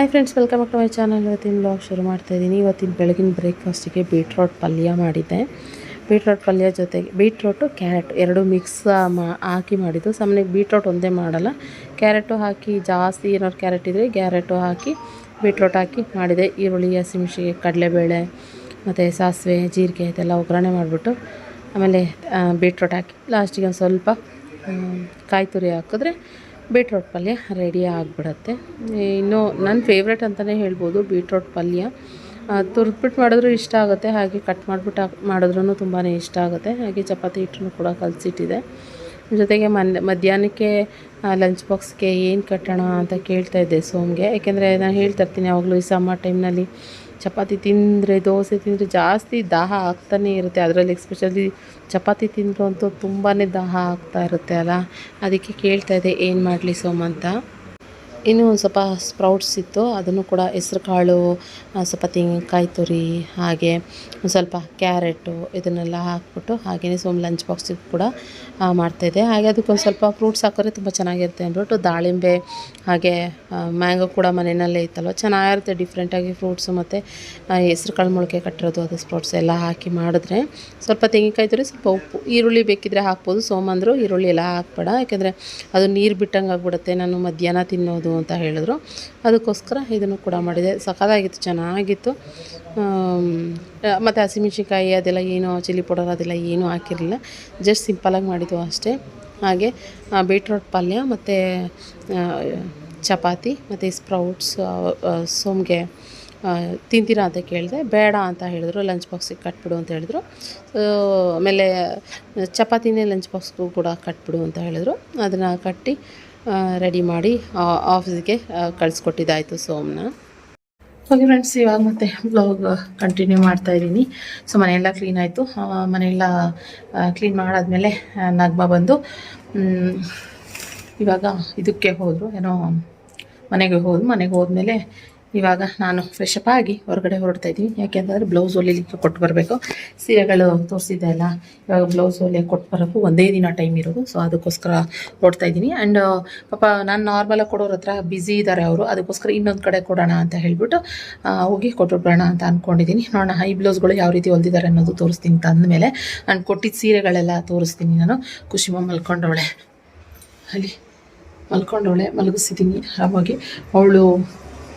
Hi friends welcome to my channel ಇವತ್ತಿನ blog ಶುರು ಮಾಡ್ತಾ ಇದ್ದೀನಿ. ಇವತ್ತಿನ ಬೆಳಗಿನ ಬ್ರೇಕ್ಫಾಸ್ಟಿಗೆ ಬೀಟ್ರೋಟ್ ಪಲ್ಯ ಮಾಡಿದ್ದೆ. ಬೀಟ್ರೋಟ್ ಪಲ್ಯ ಜೊತೆಗೆ ಬೀಟ್ರೋಟು ಕ್ಯಾರೆಟ್ ಎರಡು ಮಿಕ್ಸ್ ಮಾ, ಹಾಕಿ ಮಾಡಿದ್ದು. ಸಾಮಾನ್ಯ ಬೀಟ್ರೋಟ್ ಒಂದೇ ಮಾಡಲ್ಲ. ಕ್ಯಾರೆಟು ಹಾಕಿ ಜಾಸ್ತಿ ಏನಾದ್ರು ಕ್ಯಾರೆಟ್ ಇದ್ದರೆ ಕ್ಯಾರೆಟು ಹಾಕಿ ಬೀಟ್ರೋಟ್ ಹಾಕಿ ಮಾಡಿದೆ. ಈರುಳ್ಳಿ ಹಸಿಮೆಣ್ಸಿಗೆ ಕಡಲೆಬೇಳೆ, ಮತ್ತು ಸಾಸಿವೆ, ಜೀರಿಗೆ ಇದೆಲ್ಲ ಒಗ್ಗರಣೆ ಮಾಡಿಬಿಟ್ಟು ಆಮೇಲೆ ಬೀಟ್ರೋಟ್ ಹಾಕಿ ಲಾಸ್ಟಿಗೆ ಒಂದು ಸ್ವಲ್ಪ ಕಾಯಿ ತುರಿ ಹಾಕಿದ್ರೆ ಬೀಟ್ರೋಟ್ ಪಲ್ಯ ರೆಡಿ ಆಗಿಬಿಡತ್ತೆ. ಇನ್ನು ನನ್ನ ಫೇವ್ರೆಟ್ ಅಂತಲೇ ಹೇಳ್ಬೋದು ಬೀಟ್ರೋಟ್ ಪಲ್ಯ. ತುರ್ದ್ಬಿಟ್ಟು ಮಾಡಿದ್ರೂ ಇಷ್ಟ ಆಗುತ್ತೆ, ಹಾಗೆ ಕಟ್ ಮಾಡಿಬಿಟ್ಟು ಹಾಕಿ ಮಾಡಿದ್ರೂ ತುಂಬಾ ಇಷ್ಟ ಆಗುತ್ತೆ. ಹಾಗೆ ಚಪಾತಿ ಹಿಟ್ಟನ್ನು ಕೂಡ ಕಲಸಿಟ್ಟಿದೆ. ಜೊತೆಗೆ ಮನ್ ಮಧ್ಯಾಹ್ನಕ್ಕೆ ಲಂಚ್ ಬಾಕ್ಸ್ಗೆ ಏನು ಕಟ್ಟೋಣ ಅಂತ ಕೇಳ್ತಾ ಇದ್ದೆ ಸೋಮ್ಗೆ. ಯಾಕೆಂದರೆ ನಾನು ಹೇಳ್ತಾ ಇರ್ತೀನಿ, ಯಾವಾಗಲೂ ಈ ಸಮ್ಮರ್ ಟೈಮ್ನಲ್ಲಿ ಚಪಾತಿ ತಿಂದರೆ ದೋಸೆ ತಿಂದರೆ ಜಾಸ್ತಿ ದಾಹ ಆಗ್ತಾನೇ ಇರುತ್ತೆ. ಅದರಲ್ಲಿ ಎಕ್ಸ್ಪೆಷಲಿ ಚಪಾತಿ ತಿಂದರು ಅಂತೂ ತುಂಬಾ ದಾಹ ಆಗ್ತಾ ಇರುತ್ತೆ ಅಲ್ಲ? ಅದಕ್ಕೆ ಕೇಳ್ತಾ ಇದ್ದೆ, ಏನು ಮಾಡಲಿ ಸೋಮ ಅಂತ? ಇನ್ನೂ ಒಂದು ಸ್ವಲ್ಪ ಸ್ಪ್ರೌಟ್ಸ್ ಇತ್ತು, ಅದನ್ನು ಕೂಡ ಹೆಸ್ರು ಕಾಳು ಸ್ವಲ್ಪ ತೆಂಗಿನಕಾಯಿ ತುರಿ, ಹಾಗೆ ಒಂದು ಸ್ವಲ್ಪ ಕ್ಯಾರೆಟು ಇದನ್ನೆಲ್ಲ ಹಾಕ್ಬಿಟ್ಟು ಹಾಗೆಯೇ ಸೋಮ್ ಲಂಚ್ ಬಾಕ್ಸಿಗೆ ಕೂಡ ಮಾಡ್ತಾಯಿದ್ದೆ ಹಾಗೆ ಅದಕ್ಕೊಂದು ಸ್ವಲ್ಪ ಫ್ರೂಟ್ಸ್ ಹಾಕಿದ್ರೆ ತುಂಬ ಚೆನ್ನಾಗಿರುತ್ತೆ ಅಂದ್ಬಿಟ್ಟು ದಾಳಿಂಬೆ, ಹಾಗೆ ಮ್ಯಾಂಗೋ ಕೂಡ ಮನೆಯಲ್ಲೇ ಇತ್ತಲ್ವ? ಚೆನ್ನಾಗಿರುತ್ತೆ ಡಿಫ್ರೆಂಟಾಗಿ ಫ್ರೂಟ್ಸು ಮತ್ತು ಹೆಸ್ರು ಕಾಳು ಮೊಳಕೆ ಕಟ್ಟಿರೋದು ಅದು ಸ್ಪ್ರೌಟ್ಸ್ ಎಲ್ಲ ಹಾಕಿ ಮಾಡಿದ್ರೆ. ಸ್ವಲ್ಪ ತೆಂಗಿನಕಾಯಿ ತುರಿ, ಸ್ವಲ್ಪ ಉಪ್ಪು, ಈರುಳ್ಳಿ ಬೇಕಿದ್ರೆ ಹಾಕ್ಬೋದು ಸೋಮಂದರು ಈರುಳ್ಳಿ ಎಲ್ಲ ಹಾಕ್ಬೇಡ. ಯಾಕೆಂದರೆ ಅದು ನೀರು ಬಿಟ್ಟಂಗೆ ಆಗ್ಬಿಡುತ್ತೆ, ನಾನು ಮಧ್ಯಾಹ್ನ ತಿನ್ನೋದು ಅಂತ ಹೇಳಿದ್ರು. ಅದಕ್ಕೋಸ್ಕರ ಇದನ್ನು ಕೂಡ ಮಾಡಿದೆ. ಸಖತ್ತಾಗಿತ್ತು, ಚೆನ್ನಾಗಿತ್ತು. ಮತ್ತು ಹಸಿಮೆಣ್ಸಿನ್ಕಾಯಿ ಅದೆಲ್ಲ ಏನು, ಚಿಲ್ಲಿ ಪೌಡರ್ ಅದೆಲ್ಲ ಏನೂ ಹಾಕಿರಲಿಲ್ಲ. ಜಸ್ಟ್ ಸಿಂಪಲಾಗಿ ಮಾಡಿದ್ದು ಅಷ್ಟೇ. ಹಾಗೆ ಬೀಟ್ರೋಟ್ ಪಲ್ಯ ಮತ್ತು ಚಪಾತಿ ಮತ್ತು ಸ್ಪ್ರೌಟ್ಸ್ ಸೋಮ್ಗೆ ತಿಂತೀರಾ ಅಂತ ಕೇಳಿದೆ. ಬೇಡ ಅಂತ ಹೇಳಿದ್ರು. ಲಂಚ್ ಬಾಕ್ಸಿಗೆ ಕಟ್ಬಿಡು ಅಂತ ಹೇಳಿದ್ರು. ಆಮೇಲೆ, ಚಪಾತಿನೇ ಲಂಚ್ ಬಾಕ್ಸ್ಗೂ ಕೂಡ ಕಟ್ಬಿಡು ಅಂತ ಹೇಳಿದ್ರು. ಅದನ್ನು ಕಟ್ಟಿ ರೆಡಿ ಮಾಡಿ ಆಫೀಸ್ಗೆ ಕಳಿಸ್ಕೊಟ್ಟಿದ್ದಾಯಿತು ಸೋಮ್ನ. ಓಕೆ ಫ್ರೆಂಡ್ಸ್ ಇವಾಗ ಮತ್ತೆ ಬ್ಲಾಗ್ ಕಂಟಿನ್ಯೂ ಮಾಡ್ತಾ ಇದ್ದೀನಿ. ಸೊ ಮನೆಯೆಲ್ಲ ಕ್ಲೀನ್ ಆಯಿತು. ಮನೆಯೆಲ್ಲ ಕ್ಲೀನ್ ಮಾಡಾದ್ಮೇಲೆ ನಗ್ಮ ಬಂದು ಇವಾಗ ಇದಕ್ಕೆ ಹೋದರು. ಏನೋ ಮನೆಗೆ ಹೋದ್ರು. ಮನೆಗೆ ಹೋದ್ಮೇಲೆ ಇವಾಗ ನಾನು ಫ್ರೆಶಪ್ ಆಗಿ ಹೊರಗಡೆ ಹೊರಡ್ತಾ ಇದ್ದೀನಿ. ಯಾಕೆಂತಂದರೆ ಬ್ಲೌಸ್ ಹೊಲಿಲಿಕ್ಕೆ ಕೊಟ್ಟು ಬರಬೇಕು. ಸೀರೆಗಳು ತೋರಿಸಿದ್ದೆ ಅಲ್ಲ, ಇವಾಗ ಬ್ಲೌಸ್ ಹೊಲಿಯಕ್ಕೆ ಕೊಟ್ಟು ಬರೋಕ್ಕೂ ಒಂದೇ ದಿನ ಟೈಮ್ ಇರೋದು. ಸೊ ಅದಕ್ಕೋಸ್ಕರ ಹೊಡ್ತಾ ಇದ್ದೀನಿ. ಆ್ಯಂಡ್ ಪಾಪ ನಾನು ನಾರ್ಮಲಾಗಿ ಕೊಡೋರ ಹತ್ರ ಬ್ಯುಸಿ ಇದ್ದಾರೆ ಅವರು. ಅದಕ್ಕೋಸ್ಕರ ಇನ್ನೊಂದು ಕಡೆ ಕೊಡೋಣ ಅಂತ ಹೇಳಿಬಿಟ್ಟು ಹೋಗಿ ಕೊಟ್ಬಿಡೋಣ ಅಂತ ಅಂದ್ಕೊಂಡಿದ್ದೀನಿ ನೋಡೋಣ, ಹೈ ಬ್ಲೌಸ್ಗಳು ಯಾವ ರೀತಿ ಹೊಲ್ದಿದ್ದಾರೆ ಅನ್ನೋದು ತೋರಿಸ್ತೀನಿ ತಂದ ಮೇಲೆ ನಾನು ಕೊಟ್ಟಿದ್ದ ಸೀರೆಗಳೆಲ್ಲ ತೋರಿಸ್ತೀನಿ ನಾನು. ಖುಷಿಮ ಮಲ್ಕೊಂಡವಳೆ. ಅಲ್ಲಿ ಮಲ್ಕೊಂಡವಳೆ ಮಲಗಿಸಿದ್ದೀನಿ ಆರಾಮಾಗಿ. ಅವಳು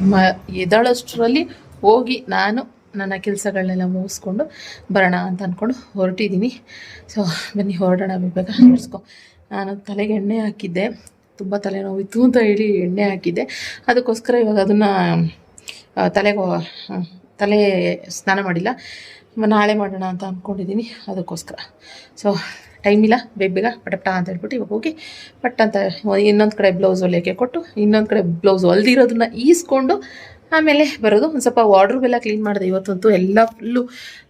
ಮ ಎದಳಷ್ಟರಲ್ಲಿ ಹೋಗಿ ನಾನು ನನ್ನ ಕೆಲಸಗಳನ್ನೆಲ್ಲ ಮುಗಿಸ್ಕೊಂಡು ಬರೋಣ ಅಂತ ಅಂದ್ಕೊಂಡು ಹೊರಟಿದ್ದೀನಿ. ಸೊ ಬನ್ನಿ, ಹೊರಡೋಣ ಬೇಗ. ಮುಗಿಸ್ಕೊ. ನಾನು ತಲೆಗೆ ಎಣ್ಣೆ ಹಾಕಿದ್ದೆ. ತುಂಬ ತಲೆನೋವಿತ್ತು ಅಂತ ಹೇಳಿ ಎಣ್ಣೆ ಹಾಕಿದ್ದೆ. ಅದಕ್ಕೋಸ್ಕರ ಇವಾಗ ಅದನ್ನು ತಲೆಗೆ ತಲೆ ಸ್ನಾನ ಮಾಡಿಲ್ಲ. ನಾಳೆ ಮಾಡೋಣ ಅಂತ ಅಂದ್ಕೊಂಡಿದ್ದೀನಿ ಅದಕ್ಕೋಸ್ಕರ. ಸೊ ಟೈಮ್ ಇಲ್ಲ, ಬೇಗ ಬೇಗ ಪಟಪಟ ಅಂತ ಹೇಳ್ಬಿಟ್ಟು ಇವಾಗ ಹೋಗಿ ಪಟ್ ಅಂತ ಇನ್ನೊಂದು ಕಡೆ ಬ್ಲೌಸ್ ಹೊಲಿಯೋಕೆ ಕೊಟ್ಟು, ಇನ್ನೊಂದು ಕಡೆ ಬ್ಲೌಸ್ ಹೊಲ್ದಿರೋದನ್ನ ಈಸ್ಕೊಂಡು ಆಮೇಲೆ ಬರೋದು. ಒಂದು ಸ್ವಲ್ಪ ವಾರ್ಡ್ರೂಬೆಲ್ಲ ಕ್ಲೀನ್ ಮಾಡಿದೆ ಇವತ್ತಂತೂ, ಎಲ್ಲ ಫುಲ್ಲು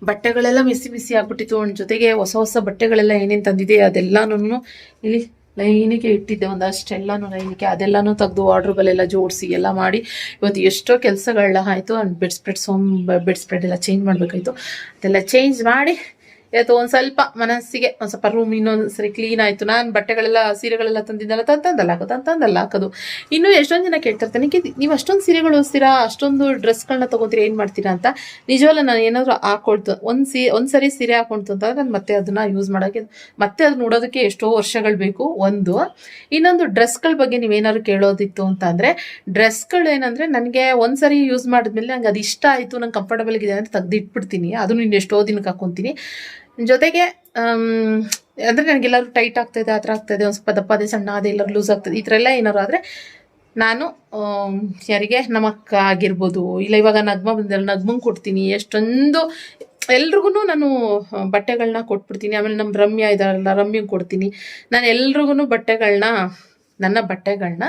ಬಟ್ಟೆಗಳೆಲ್ಲ ಮಿಸಿ ಮಿಸಿ ಆಗಿಬಿಟ್ಟಿತ್ತು. ಒಂದು ಜೊತೆಗೆ ಹೊಸ ಹೊಸ ಬಟ್ಟೆಗಳೆಲ್ಲ ಏನೇನು ತಂದಿದೆ ಅದೆಲ್ಲನೂ ಇಲ್ಲಿ ಲೈನಿಗೆ ಇಟ್ಟಿದ್ದೆ ಒಂದಷ್ಟೆಲ್ಲನೂ ಲೈನಿಗೆ. ಅದೆಲ್ಲನೂ ತೆಗೆದು ವಾರ್ಡ್ರೂಬಲ್ಲೆಲ್ಲ ಜೋಡಿಸಿ ಎಲ್ಲ ಮಾಡಿ ಇವತ್ತು ಎಷ್ಟೋ ಕೆಲಸಗಳೆಲ್ಲ ಆಯಿತು. Bed spread some bed spread ಎಲ್ಲ ಚೇಂಜ್ ಮಾಡಬೇಕಾಯ್ತು. ಅದೆಲ್ಲ ಚೇಂಜ್ ಮಾಡಿ ಇವತ್ತು ಒಂದು ಸ್ವಲ್ಪ ಮನಸ್ಸಿಗೆ, ಒಂದು ಸ್ವಲ್ಪ ರೂಮ್ ಇನ್ನೊಂದು ಸರಿ ಕ್ಲೀನ್ ಆಯಿತು. ನಾನು ಬಟ್ಟೆಗಳೆಲ್ಲ, ಸೀರೆಗಳೆಲ್ಲ ತಂದಿದ್ದಲ್ಲ ತಂತಂದಲ್ಲ ಹಾಕೋದು ಅಂತಂದಲ್ಲ ಹಾಕೋದು ಇನ್ನೂ ಎಷ್ಟೊಂದು ಜನ ಕೇಳ್ತಿರ್ತಾರೆ ನಿಖಿತ್ ನೀವು ಅಷ್ಟೊಂದು ಸೀರೆಗಳು ಓದಿಸ್ತೀರಾ ಅಷ್ಟೊಂದು ಡ್ರೆಸ್ಗಳನ್ನ ತೊಗೊತೀರಾ, ಏನು ಮಾಡ್ತೀರಾ ಅಂತ. ನಿಜವಲ್ಲ ನಾನು ಏನಾದರೂ ಹಾಕೊಳ್ತು, ಒಂದು ಸೀ, ಒಂದು ಸರಿ ಸೀರೆ ಹಾಕೊಳ್ತು ಅಂತಂದ್ರೆ ನಾನು ಮತ್ತೆ ಅದನ್ನು ಯೂಸ್ ಮಾಡೋಕ್ಕೆ, ಮತ್ತೆ ಅದು ನೋಡೋದಕ್ಕೆ ಎಷ್ಟೋ ವರ್ಷಗಳು ಬೇಕು, ಒಂದು. ಇನ್ನೊಂದು ಡ್ರೆಸ್ಗಳ ಬಗ್ಗೆ ನೀವೇನಾದ್ರು ಕೇಳೋದಿತ್ತು ಅಂತ ಅಂದರೆ ಡ್ರೆಸ್ಗಳು ಏನಂದ್ರೆ ನನಗೆ ಒಂದು ಸರಿ ಯೂಸ್ ಮಾಡಿದ್ಮೇಲೆ ನಂಗೆ ಅದು ಇಷ್ಟ ಆಯಿತು, ನಂಗೆ ಕಂಫರ್ಟಬಲ್ ಇದೆ ಅಂತ ತೆಗ್ದಿಟ್ಬಿಡ್ತೀನಿ. ಅದನ್ನ ಇನ್ನು ಎಷ್ಟೋ ದಿನಕ್ಕೆ ಹಾಕೊತೀನಿ. ಜೊತೆಗೆ ಅಂದರೆ ನನಗೆಲ್ಲರೂ ಟೈಟ್ ಆಗ್ತದೆ, ಆ ಥರ ಆಗ್ತದೆ, ಒಂದು ಸ್ವಲ್ಪ ದಪ್ಪ ಅದೇ ಸಣ್ಣ ಅದೇ ಎಲ್ಲರೂ ಲೂಸ್ ಆಗ್ತದೆ, ಈ ಥರ ಎಲ್ಲ ಏನಾರು ಆದರೆ ನಾನು ಯಾರಿಗೆ ನಮ್ಮ ಅಕ್ಕ ಆಗಿರ್ಬೋದು, ಇಲ್ಲ ಇವಾಗ ನಗ್ಮ ಬಂದಿಲ್ಲ ನಗ್ಮಂಗೆ ಕೊಡ್ತೀನಿ, ಎಷ್ಟೊಂದು ಎಲ್ರಿಗೂ ನಾನು ಬಟ್ಟೆಗಳನ್ನ ಕೊಟ್ಬಿಡ್ತೀನಿ, ಆಮೇಲೆ ನಮ್ಮ ರಮ್ಯ ಇದ್ದಾರಲ್ಲ ರಮ್ಯಂಗೆ ಕೊಡ್ತೀನಿ. ನಾನು ಎಲ್ರಿಗೂ ಬಟ್ಟೆಗಳನ್ನ ನನ್ನ ಬಟ್ಟೆಗಳನ್ನ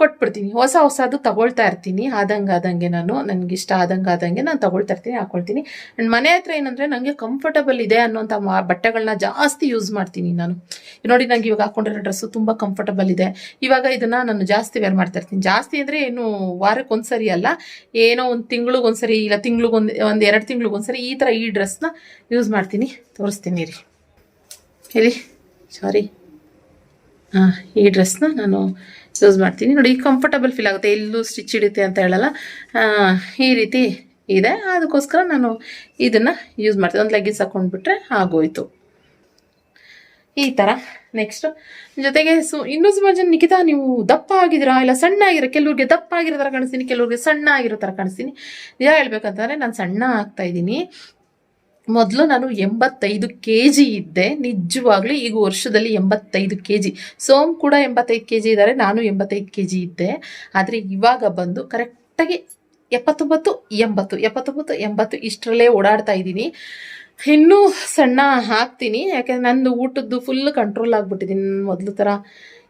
ಕೊಟ್ಬಿಡ್ತೀನಿ. ಹೊಸ ಹೊಸದು ತಗೊಳ್ತಾ ಇರ್ತೀನಿ. ಆದಂಗೆ ಆದಂಗೆ ನಾನು, ನನಗೆ ಇಷ್ಟ ಆದಂಗೆ ಆದಂಗೆ ನಾನು ತಗೊಳ್ತಾ ಇರ್ತೀನಿ, ಹಾಕೊಳ್ತೀನಿ. ಆ್ಯಂಡ್ ಮನೆ ಹತ್ರ ಏನಂದರೆ ನನಗೆ ಕಂಫರ್ಟಬಲ್ ಇದೆ ಅನ್ನೋಂಥ ಮಾ ಬಟ್ಟೆಗಳನ್ನ ಜಾಸ್ತಿ ಯೂಸ್ ಮಾಡ್ತೀನಿ ನಾನು. ನೋಡಿ ನನಗೆ ಇವಾಗ ಹಾಕೊಂಡಿರೋ ಡ್ರೆಸ್ಸು ತುಂಬ ಕಂಫರ್ಟಬಲ್ ಇದೆ. ಇವಾಗ ಇದನ್ನು ನಾನು ಜಾಸ್ತಿ ವೇರ್ ಮಾಡ್ತಾ ಇರ್ತೀನಿ. ಜಾಸ್ತಿ ಅಂದರೆ ಏನು ವಾರಕ್ಕೆ ಒಂದ್ಸರಿ ಅಲ್ಲ, ಏನೋ ಒಂದು ತಿಂಗಳಿಗೊಂದ್ಸರಿ ಇಲ್ಲ ತಿಂಗ್ಳಿಗೊಂದು ಒಂದು ಎರಡು ತಿಂಗಳಿಗೊಂದ್ಸರಿ ಈ ಥರ ಈ ಡ್ರೆಸ್ನ ಯೂಸ್ ಮಾಡ್ತೀನಿ. ತೋರಿಸ್ತೀನಿ ರೀ ಹೇಳಿ ಸಾರಿ ಹಾಂ ಈ ಡ್ರೆಸ್ನ ನಾನು ಯೂಸ್ ಮಾಡ್ತೀನಿ. ನೋಡಿ ಕಂಫರ್ಟಬಲ್ ಫೀಲ್ ಆಗುತ್ತೆ. ಎಲ್ಲೂ ಸ್ಟಿಚ್ ಹಿಡಿತೆ ಅಂತ ಹೇಳಲ್ಲ. ಈ ರೀತಿ ಇದೆ. ಅದಕ್ಕೋಸ್ಕರ ನಾನು ಇದನ್ನು ಯೂಸ್ ಮಾಡ್ತೀನಿ. ಒಂದು ಲೆಗ್ಗಿನ್ಸ್ ಹಾಕೊಂಡ್ಬಿಟ್ರೆ ಆಗೋಯ್ತು. ಈ ಥರ ನೆಕ್ಸ್ಟ್ ಜೊತೆಗೆ ಸು, ಇನ್ನೂ ಸುಮಾರು ಜನ, ನಿಖಿತಾ, ನೀವು ದಪ್ಪ ಆಗಿದ್ದೀರಾ? ಇಲ್ಲ, ಸಣ್ಣ ಆಗಿರೋ ಕೆಲವ್ರಿಗೆ ದಪ್ಪ ಆಗಿರೋ ಥರ ಕಾಣಿಸ್ತೀನಿ, ಕೆಲವ್ರಿಗೆ ಸಣ್ಣ ಆಗಿರೋ ಥರ ಕಾಣಿಸ್ತೀನಿ. ಯಾ ಹೇಳ್ಬೇಕಂತಂದರೆ, ನಾನು ಸಣ್ಣ ಆಗ್ತಾ ಇದ್ದೀನಿ. ಮೊದಲು ನಾನು ಎಂಬತ್ತೈದು ಕೆ ಜಿ ಇದ್ದೆ, ನಿಜವಾಗ್ಲೂ ಈಗ ವರ್ಷದಲ್ಲಿ ಎಂಬತ್ತೈದು ಕೆ ಜಿ ಸೋಮ್ ಕೂಡ ಎಂಬತ್ತೈದು ಕೆ ಜಿ ಇದ್ದಾರೆ ನಾನು ಎಂಬತ್ತೈದು ಕೆ ಜಿ ಇದ್ದೆ. ಆದರೆ ಇವಾಗ ಬಂದು ಕರೆಕ್ಟಾಗಿ ಎಪ್ಪತ್ತೊಂಬತ್ತು, ಎಂಬತ್ತು ಎಪ್ಪತ್ತೊಂಬತ್ತು, ಎಂಬತ್ತು ಇಷ್ಟರಲ್ಲೇ ಓಡಾಡ್ತಾ ಇದ್ದೀನಿ. ಇನ್ನೂ ಸಣ್ಣ ಹಾಕ್ತೀನಿ ಯಾಕೆಂದ್ರೆ ನಂದು ಊಟದ್ದು ಫುಲ್ ಕಂಟ್ರೋಲ್ ಆಗಿಬಿಟ್ಟಿದ್ದೀನಿ. ಮೊದಲು ಥರ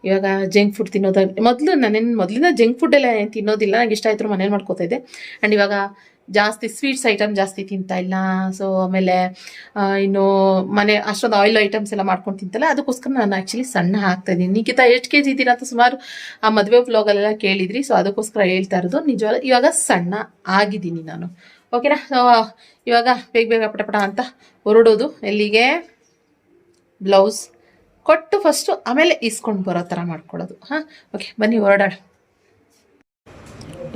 ಇವಾಗ ಜಂಕ್ ಫುಡ್ ತಿನ್ನೋದಾಗ ಮೊದಲು ನಾನೇನು ಮೊದಲಿಂದ ಜಂಕ್ ಫುಡ್ ಎಲ್ಲ ಏನು ತಿನ್ನೋದಿಲ್ಲ ನನಗೆ ಇಷ್ಟ ಆಯ್ತು ಮನೇಲಿ ಮಾಡ್ಕೋತಾ ಇದ್ದೆ. ಆ್ಯಂಡ್ ಇವಾಗ ಜಾಸ್ತಿ ಸ್ವೀಟ್ಸ್ ಐಟಮ್ ಜಾಸ್ತಿ ತಿಂತಾ ಇಲ್ಲ. ಸೊ ಆಮೇಲೆ ಇನ್ನು ಮನೆ ಅಷ್ಟೊಂದು ಆಯಿಲ್ ಐಟಮ್ಸ್ ಎಲ್ಲ ಮಾಡ್ಕೊಂಡು ತಿಂತಲ್ಲ, ಅದಕ್ಕೋಸ್ಕರ ನಾನು ಆ್ಯಕ್ಚುಲಿ ಸಣ್ಣ ಹಾಕ್ತಾ ಇದ್ದೀನಿ. ನಿಖಿತಾ, ಎಷ್ಟು ಕೆ ಜಿ ಇದ್ದೀರಾ ಅಂತ ಸುಮಾರು ಆ ಮದುವೆ ಬ್ಲಾಗಲ್ಲೆಲ್ಲ ಕೇಳಿದ್ರಿ. ಸೊ ಅದಕ್ಕೋಸ್ಕರ ಹೇಳ್ತಾ ಇರೋದು ನಿಜವಾಗ ಇವಾಗ ಸಣ್ಣ ಆಗಿದ್ದೀನಿ ನಾನು. ಓಕೆನಾ ಸೊ ಇವಾಗ ಬೇಗ ಬೇಗ ಪಟ ಪಟ ಅಂತ ಹೊರಡೋದು. ಎಲ್ಲಿಗೆ? ಬ್ಲೌಸ್ ಕೊಟ್ಟು ಫಸ್ಟು ಆಮೇಲೆ ಇಸ್ಕೊಂಡು ಬರೋ ಥರ ಮಾಡ್ಕೊಳ್ಳೋದು. ಹಾಂ? ಓಕೆ ಬನ್ನಿ, ಹೊರಡೋಣ.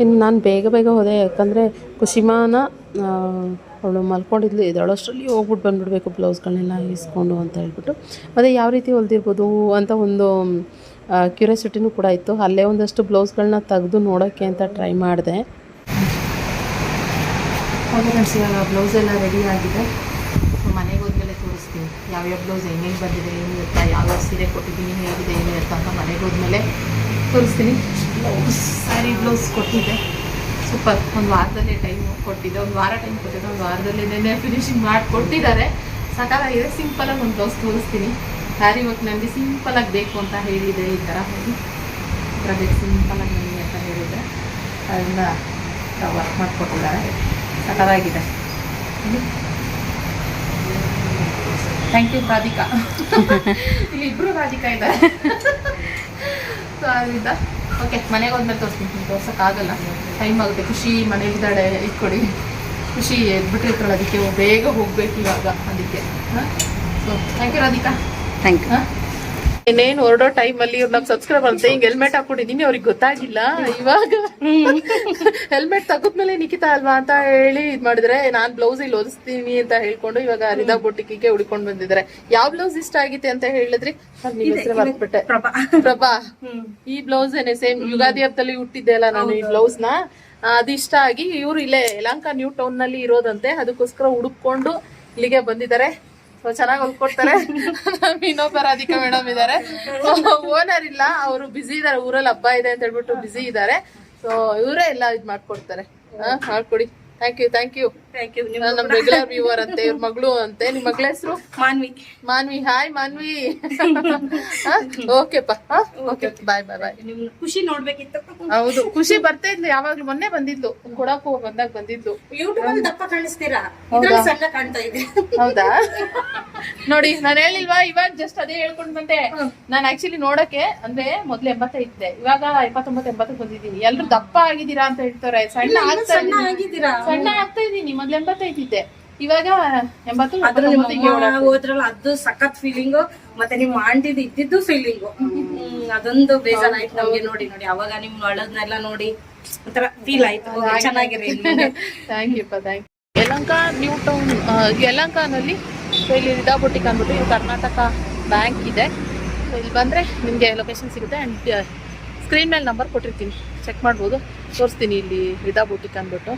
ಇನ್ನು ನಾನು ಬೇಗ ಬೇಗ ಹೋದೆ, ಯಾಕಂದರೆ ಕುಶಿಮಾನ ಅವಳು ಮಲ್ಕೊಂಡಿದ್ಲು ಎದ್ದೇಳೋಷ್ಟರಲ್ಲಿ ಹೋಗ್ಬಿಟ್ಟು ಬಂದುಬಿಡ್ಬೇಕು ಬ್ಲೌಸ್ಗಳನ್ನೆಲ್ಲ ಇಸ್ಕೊಂಡು ಅಂತ ಹೇಳ್ಬಿಟ್ಟು. ಮತ್ತು ಯಾವ ರೀತಿ ಹೊಲ್ದಿರ್ಬೋದು ಅಂತ ಒಂದು ಕ್ಯೂರಿಯಾಸಿಟಿನೂ ಕೂಡ ಇತ್ತು. ಅಲ್ಲೇ ಒಂದಷ್ಟು ಬ್ಲೌಸ್ಗಳನ್ನ ತೆಗೆದು ನೋಡೋಕ್ಕೆ ಅಂತ ಟ್ರೈ ಮಾಡಿದೆ. ಬ್ಲೌಸ್ ಎಲ್ಲ ರೆಡಿ ಆಗಿದೆ. ಮನೆಗೆ ಹೋದ್ಮೇಲೆ ತೋರಿಸ್ತೀನಿ. ಯಾವ್ಯಾವ ಬ್ಲೌಸ್ ಹೆಂಗೆ ಬಂದಿದೆ, ಏನು ಇರ್ತಾ ಯಾವ್ಯಾವ ಸೀರೆ ಕೊಟ್ಟಿದ್ದೀನಿ, ಹೇಗಿದೆ, ಏನು ಇರ್ತಾ ಅಂತ ಮನೆಗೆ ಹೋದ್ಮೇಲೆ ತೋರಿಸ್ತೀನಿ. ಬ್ಲೌಸ್ ಸ್ಯಾರಿ ಬ್ಲೌಸ್ ಕೊಟ್ಟಿದ್ದೆ. ಸೂಪರ್. ಒಂದು ವಾರದಲ್ಲೇ ಟೈಮ್ ಕೊಟ್ಟಿದ್ದೆ. ಒಂದು ವಾರ ಟೈಮ್ ಕೊಟ್ಟಿದ್ದೆ. ಒಂದು ವಾರದಲ್ಲಿ ನೆನ್ನೆ ಫಿನಿಶಿಂಗ್ ಮಾಡಿ ಕೊಟ್ಟಿದ್ದಾರೆ. ಸಕಾಲಾಗಿದೆ ಸಿಂಪಲಾಗಿ ಒಂದು ಬ್ಲೌಸ್ ತೋರಿಸ್ತೀನಿ. ಸ್ಯಾರಿ ವರ್ಕ್ ನನಗೆ ಸಿಂಪಲಾಗಿ ಬೇಕು ಅಂತ ಹೇಳಿದೆ ಈ ಥರ ಹೋಗಿ ಈ ಥರ ಬೇಕು ಸಿಂಪಲಾಗಿ ನನಗೆ ಅಂತ ಹೇಳಿದೆ ಅದನ್ನ ವರ್ಕ್ ಮಾಡಿಕೊಟ್ಟಿದ್ದಾರೆ. ಸಕಾಲಾಗಿದೆ ಥ್ಯಾಂಕ್ ಯು ರಾಧಿಕಾ ಇಲ್ಲಿ ಇಬ್ಬರು ರಾಧಿಕಾ ಇದ್ದಾರೆ. ಸೊ ಓಕೆ ಮನೆಗೆ ಹೋದ್ಮೇಲೆ ತೋರಿಸ್ತೀನಿ. ತೋರ್ಸೋಕ್ಕಾಗಲ್ಲ. ಟೈಮ್ ಆಗುತ್ತೆ. ಖುಷಿ ಮನೇಲಿದ್ದಾಳೆ ಇಟ್ಕೊಡಿ. ಖುಷಿ ಎದ್ಬಿಟ್ಟಿರ್ತಾಳೆ ಅದಕ್ಕೆ ಬೇಗ ಹೋಗ್ಬೇಕು ಇವಾಗ. ಅದಕ್ಕೆ. ಹಾಂ? So thank you Radhika. Thank you ಇನ್ನೇನು ಹೊರಡೋ ಟೈಮಲ್ಲಿ ಇವ್ರು ನಮ್ ಸಬ್ಸ್ಕ್ರೈಬ್ ಅಂತ ಹಿಂಗ್ ಹೆಲ್ಮೆಟ್ ಹಾಕೊಂಡಿದೀನಿ ಅವ್ರಿಗೆ ಗೊತ್ತಾಗಿಲ್ಲ? ಇವಾಗ? ಹೆಲ್ಮೆಟ್ ತಗದ್ಮೇಲೆ ನಿಖಿತಾ ಅಲ್ವಾ ಅಂತ ಹೇಳಿ ಇದ್ ಮಾಡಿದ್ರೆ ನಾನ್ ಬ್ಲೌಸ್ ಇಲ್ಲಿ ಓದಿಸ್ತೀನಿ ಅಂತ ಹೇಳ್ಕೊಂಡು ಇವಾಗ ಅರಿದಾ ಬೊಟ್ಟಿಗೆ ಉಡ್ಕೊಂಡ್ ಬಂದಿದ್ದಾರೆ ಯಾವ ಬ್ಲೌಸ್ ಇಷ್ಟ ಆಗಿತ್ತೆ ಅಂತ ಹೇಳಿದ್ರಿ? ಪ್ರಭಾ. ಪ್ರಭಾ. ಈ ಬ್ಲೌಸ್ ಏನೇ ಸೇಮ್ ಯುಗಾದಿ ಹಬ್ಬದಲ್ಲಿ ಹುಟ್ಟಿದ್ದೆ ಅಲ್ಲ ನಾನು ಈ ಬ್ಲೌಸ್ನ. ಅದಿಷ್ಟ ಆಗಿ ಇವ್ರು ಇಲ್ಲೇ ಯಲಂಕ ನ್ಯೂ ಟೌನ್ನಲ್ಲಿ ಇರೋದಂತೆ ಅದಕ್ಕೋಸ್ಕರ ಹುಡುಕೊಂಡು ಇಲ್ಲಿಗೆ ಬಂದಿದ್ದಾರೆ. ಸೊ ಚೆನ್ನಾಗಿ ಹೊಲ್ಕೊಡ್ತಾರೆ ನಮ್ ಇನ್ನೊಬ್ಬ ರಾಧಿಕಾ ಮೇಡಮ್ ಇದಾರೆ. ಓನರ್ ಇಲ್ಲ ಅವರು ಬಿಸಿ ಇದಾರೆ ಊರಲ್ಲಿ ಹಬ್ಬ ಇದೆ ಅಂತ ಹೇಳ್ಬಿಟ್ಟು ಬಿಸಿ ಇದಾರೆ. ಸೊ ಇವರೇ ಎಲ್ಲ ಇದ್ ಮಾಡ್ಕೊಡ್ತಾರೆ. ಹಾ ಮಾಡ್ಕೊಡಿ. Thank you thank you thank you ನಮ್ ರೆಗ್ಯುಲರ್ ವ್ಯೂವರ್ ಅಂತೆ ಇವ್ರ ಮಗಳು ಅಂತೆ. ನಿಮ್ ಮಗಳ ಹೆಸರು? ಮಾನ್ವಿ. ಮಾನ್ವಿ. ಹಾಯ್ ಮಾನ್ವಿ. ಓಕೆಪ್ಪ. ಓಕೆ ಬಾಯ್ ಬಾಯ್ ಬಾಯ್ ನಿಮ್ ಖುಷಿ ನೋಡ್ಬೇಕಿತ್ತು. ಹೌದು ಖುಷಿ ಬರ್ತಾ ಇದ್ಲು. ಯಾವಾಗ್ಲೂ ಮೊನ್ನೆ ಬಂದಿದ್ಲು. ಕೊಡಕ್ಕೂ ಬಂದಾಗ ಬಂದಿದ್ಲು. ಯೂಟ್ಯೂಬ್ ಅಲ್ಲಿ ದಪ್ಪ ಕಾಣಿಸ್ತೀರಾ? ಇದ್ರಲ್ಲಿ ಸಣ್ಣ ಕಾಣ್ತಾ ಇದೆ. ಹೌದಾ? ನೋಡಿ ನಾನು ಹೇಳಿಲ್ವಾ? ಇವಾಗ ಜಸ್ಟ್ ಅದೇ ಹೇಳ್ಕೊಂಡ್ ಬಂದೆ. ನಾನು ಆಕ್ಚುಲಿ ನೋಡಕ್ಕೆ ಅಂದ್ರೆ ಮೊದ್ಲು ಎಂಬತ್ತೈತೆ ಇವಾಗ ಎಪ್ಪತ್ತೊಂಬತ್ತು ಎಂಬತ್ತಕ್ಕೆ ಬಂದಿದ್ದೀನಿ. ಎಲ್ರು ದಪ್ಪ ಆಗಿದ್ದೀರಾ ಅಂತ ಹೇಳ್ತಾರೆ. ಸಣ್ಣ ಆಗ್ತಾ ಸಣ್ಣ ಆಗ್ತಾ ಇದೀನಿ ಮೊದ್ಲು ಎಂಬತ್ತೈತಿದ್ದೆ ಇವಾಗ ಎಂಬತ್ತು ಹೋದ್ರಲ್ಲ ಅದು ಸಖತ್ ಫೀಲಿಂಗ್ ಮತ್ತೆ ನಿಮ್ ಆಂಟಿದ್ ಇದ್ದಿದ್ದು ಫೀಲಿಂಗ್ ಅದೊಂದು ಬೇಜಾರಾಯ್ತು ನಮ್ಗೆ ನೋಡಿ ನೋಡಿ. ಅವಾಗ ನಿಮ್ ಅಳದ್ನೆಲ್ಲ ನೋಡಿ ಒಂಥರ ಫೀಲ್ ಆಯ್ತು. ಚೆನ್ನಾಗಿರಿ thank you thank Yelahanka new town ಯಲಂಕನಲ್ಲಿ so ಇಲ್ಲಿ ರಿದಾ ಬೊಟಿಕ್ ಅಂದ್ಬಿಟ್ಟು ಇದು ಕರ್ನಾಟಕ ಬ್ಯಾಂಕ್ ಇದೆ. ಸೊ ಇಲ್ಲಿ ಬಂದರೆ ನಿಮಗೆ ಲೊಕೇಶನ್ ಸಿಗುತ್ತೆ ಆ್ಯಂಡ್ ಸ್ಕ್ರೀನ್ ಮೇಲೆ ನಂಬರ್ ಕೊಟ್ಟಿರ್ತೀನಿ. ಚೆಕ್ ಮಾಡ್ಬೋದು. ತೋರಿಸ್ತೀನಿ ಇಲ್ಲಿ ರಿದಾ ಬೊಟಿಕ್ ಅಂದ್ಬಿಟ್ಟು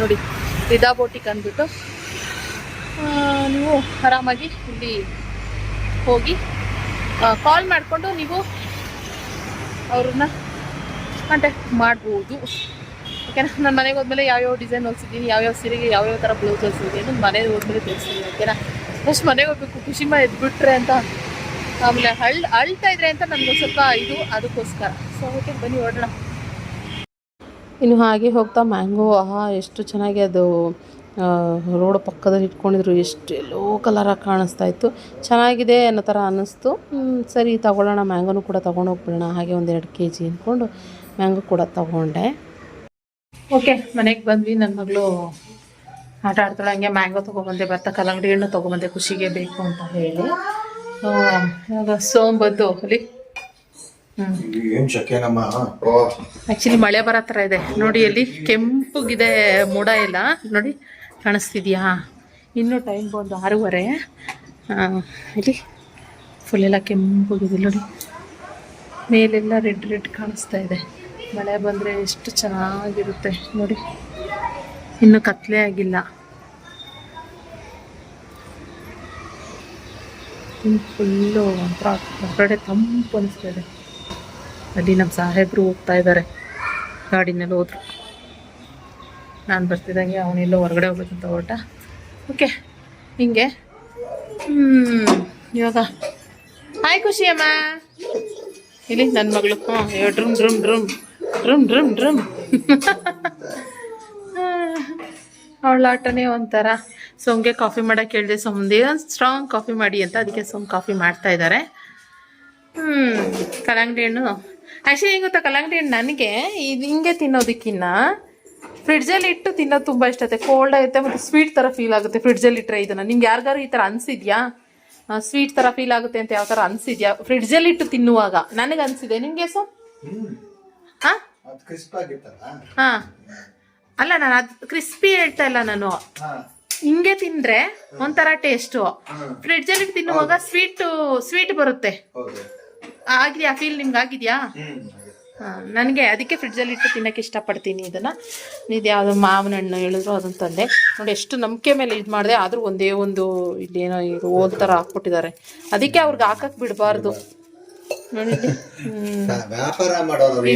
ನೋಡಿ ರಿದಾ ಬೋಟಿಕ್ ಅಂದ್ಬಿಟ್ಟು. ನೀವು ಆರಾಮಾಗಿ ಇಲ್ಲಿ ಹೋಗಿ ಕಾಲ್ ಮಾಡಿಕೊಂಡು ನೀವು ಅವ್ರನ್ನ ಕಾಂಟ್ಯಾಕ್ಟ್ ಮಾಡ್ಬೋದು. ಓಕೆನಾ ನಾನು ಮನೆಗೆ ಹೋದ್ಮೇಲೆ ಯಾವ್ಯಾವ ಡಿಸೈನ್ ಹೊಲ್ಸಿದ್ದೀನಿ, ಯಾವ್ಯಾವ ಸೀರೆಗೆ ಯಾವ್ಯಾವ ಥರ ಬ್ಲೌಸ್ ಹೊಲ್ಸಿದ್ದೀನಿ ಅಂತ ಮನೆಗೆ ಹೋದ್ಮೇಲೆ ತೋರಿಸ್ತೀನಿ ಓಕೆನಾ ಫಸ್ಟ್ ಮನೆಗೆ ಹೋಗ್ಬೇಕು, ಖುಷಿ ಮಾಡಿ ಎದ್ಬಿಟ್ರೆ ಅಂತ. ಆಮೇಲೆ ಅಳ್ ಅಳ್ತಾ ಇದ್ರೆ ಅಂತ ನನಗೆ ಸ್ವಲ್ಪ ಇದು ಅದಕ್ಕೋಸ್ಕರ. ಸೊ ಓಕೆ ಬನ್ನಿ, ಹೊರಡೋಣ. ಇನ್ನು ಹಾಗೆ ಹೋಗ್ತಾ ಮ್ಯಾಂಗೋ, ಆಹಾ, ಎಷ್ಟು ಚೆನ್ನಾಗಿ ಅದು ರೋಡ್ ಪಕ್ಕದಲ್ಲಿ ಇಟ್ಕೊಂಡಿದ್ರು, ಎಷ್ಟು ಎಲ್ಲೋ ಕಲರಾಗಿ ಕಾಣಿಸ್ತಾ ಇತ್ತು. ಚೆನ್ನಾಗಿದೆ ಅನ್ನೋ ಥರ ಅನ್ನಿಸ್ತು. ಸರಿ, ತಗೊಳ್ಳೋಣ, ಮ್ಯಾಂಗೋನು ಕೂಡ ತೊಗೊಂಡೋಗ್ಬಿಡೋಣ ಹಾಗೆ ಒಂದೆರಡು ಕೆ ಜಿ ಅಂದ್ಕೊಂಡು ಮ್ಯಾಂಗೋ ಕೂಡ ತಗೊಂಡೆ. ಓಕೆ ಮನೆಗೆ ಬಂದ್ವಿ. ನನ್ನ ಮಗಳು ಆಟ ಆಡ್ತಾಳೆ. ಹಂಗೆ ಮ್ಯಾಂಗೋ ತೊಗೊಬಂದೆ, ಭತ್ತ, ಕಲ್ಲಂಗಡಿ ಹಣ್ಣು ತೊಗೊಬಂದೆ, ಖುಷಿಗೆ ಬೇಕು ಅಂತ ಹೇಳಿ. ಇವಾಗ ಸೋಂಬದ್ದು ಏನ್ ಶಕೆನಮ್ಮ ಓ. ಆಕ್ಚುಲಿ ಮಳೆ ಬರೋ ಥರ ಇದೆ. ನೋಡಿ ಅಲ್ಲಿ ಕೆಂಪುಗಿದೆ ಮೋಡ ಎಲ್ಲ. ನೋಡಿ ಕಾಣಿಸ್ತಿದ್ಯಾ? ಇನ್ನೂ ಟೈಮ್ ಬಂದು ಆರೂವರೆ. ಇಲ್ಲಿ ಫುಲ್ ಎಲ್ಲ ಕೆಂಪುಗಿದೆ ನೋಡಿ ಮೇಲೆಲ್ಲ ರೆಡ್ ರೆಡ್ ಕಾಣಿಸ್ತಾ ಇದೆ. ಮಳೆ ಬಂದರೆ ಎಷ್ಟು ಚೆನ್ನಾಗಿರುತ್ತೆ. ನೋಡಿ ಇನ್ನೂ ಕತ್ಲೆ ಆಗಿಲ್ಲ. ಫುಲ್ಲು ಒಂಥರ ಹೊರಗಡೆ ತಂಪು ಅನಿಸ್ತಾ ಇದೆ. ಅಲ್ಲಿ ನಮ್ಮ ಸಾಹೇಬರು ಹೋಗ್ತಾ ಇದ್ದಾರೆ ಗಾಡಿನಲ್ಲಿ ಹೋದ್ರು. ನಾನು ಬರ್ತಿದ್ದಂಗೆ ಅವನೆಲ್ಲೋ ಹೊರಗಡೆ ಹೋಗ್ಬೇಕಂತ ಹೊರಟ. ಓಕೆ ಹಿಂಗೆ. ಹ್ಞೂ ಇವಾಗ. ಹಾಯ್ ಖುಷಿ ಅಮ್ಮ ಇಲ್ಲಿ ನನ್ನ ಮಗಳು. ಹ್ಞೂ drum drum drum. Drum drum drum. ಅವಳ ಆಟನೇ ಒಂಥರ. ಸೋಮ್ಗೆ ಕಾಫಿ ಮಾಡೋಕೆ ಹೇಳಿದೆ ಸೋಮ್ದೆ ಒಂದು ಸ್ಟ್ರಾಂಗ್ ಕಾಫಿ ಮಾಡಿ ಅಂತ. ಅದಕ್ಕೆ ಸೋಮ್ ಕಾಫಿ ಮಾಡ್ತಾ ಇದ್ದಾರೆ ಹ್ಮ್, ಕಲ್ಲಂಗಡಿ ಹಣ್ಣು. ಆ್ಯಕ್ಚುಲಿ ಹೆಂಗೆ ಗೊತ್ತಾ ಕಲ್ಲಂಗಡಿ ಹಣ್ಣು ನನಗೆ ಇದು ಹಿಂಗೆ ತಿನ್ನೋದಕ್ಕಿನ್ನ ಫ್ರಿಡ್ಜಲ್ಲಿ ಇಟ್ಟು ತಿನ್ನೋದು ತುಂಬ ಇಷ್ಟ. ಆಗುತ್ತೆ ಕೋಲ್ಡ್ ಆಗುತ್ತೆ ಮತ್ತು ಸ್ವೀಟ್ ಥರ ಫೀಲ್ ಆಗುತ್ತೆ ಫ್ರಿಡ್ಜಲ್ಲಿ ಇಟ್ಟರೆ ಇದನ್ನು. ನಿಮ್ಗೆ ಯಾರಿಗಾರು ಈ ಥರ ಅನಿಸಿದ್ಯಾ? ಸ್ವೀಟ್ ಥರ ಫೀಲ್ ಆಗುತ್ತೆ ಅಂತ ಯಾವ ಥರ ಅನಿಸಿದ್ಯಾ? ಫ್ರಿಡ್ಜಲ್ಲಿ ಇಟ್ಟು ತಿನ್ನುವಾಗ ನನಗೆ ಅನಿಸಿದೆ. ನಿಮಗೆ ಸೊ? ಹಾಂ? ಹಾಂ. ಅಲ್ಲ ನಾನು ಅದು ಕ್ರಿಸ್ಪಿ ಹೇಳ್ತಾ ಇಲ್ಲ ನಾನು. ಹಿಂಗೆ ತಿಂದ್ರೆ ಒಂಥರ ಟೇಸ್ಟು. ಫ್ರಿಡ್ಜಲ್ಲಿ ತಿನ್ನುವಾಗ ಸ್ವೀಟು ಸ್ವೀಟ್ ಬರುತ್ತೆ. ಆಗಿದೆಯಾ ಫೀಲ್ ನಿಮ್ಗೆ ಆಗಿದೆಯಾ? ಹಾಂ ನನಗೆ ಅದಕ್ಕೆ ಫ್ರಿಡ್ಜಲ್ಲಿ ಇಟ್ಟು ತಿನ್ನಕ್ಕೆ ಇಷ್ಟಪಡ್ತೀನಿ ಇದನ್ನು. ಇದು ಯಾವುದೋ ಮಾವಿನ ಹಣ್ಣು ಹೇಳಿದ್ರು ಅದನ್ನು ತಂದೆ. ನೋಡಿ ಎಷ್ಟು ನಂಬಿಕೆ ಮೇಲೆ ಇದು ಮಾಡಿದೆ ಆದರೂ ಒಂದೇ ಒಂದು ಇಲ್ಲೇನೋ ಇದು ಓಲ್ ಥರ ಹಾಕ್ಬಿಟ್ಟಿದ್ದಾರೆ. ಅದಕ್ಕೆ ಅವ್ರಿಗೆ ಹಾಕಕ್ಕೆ ಬಿಡಬಾರ್ದು. ನೋಡಿ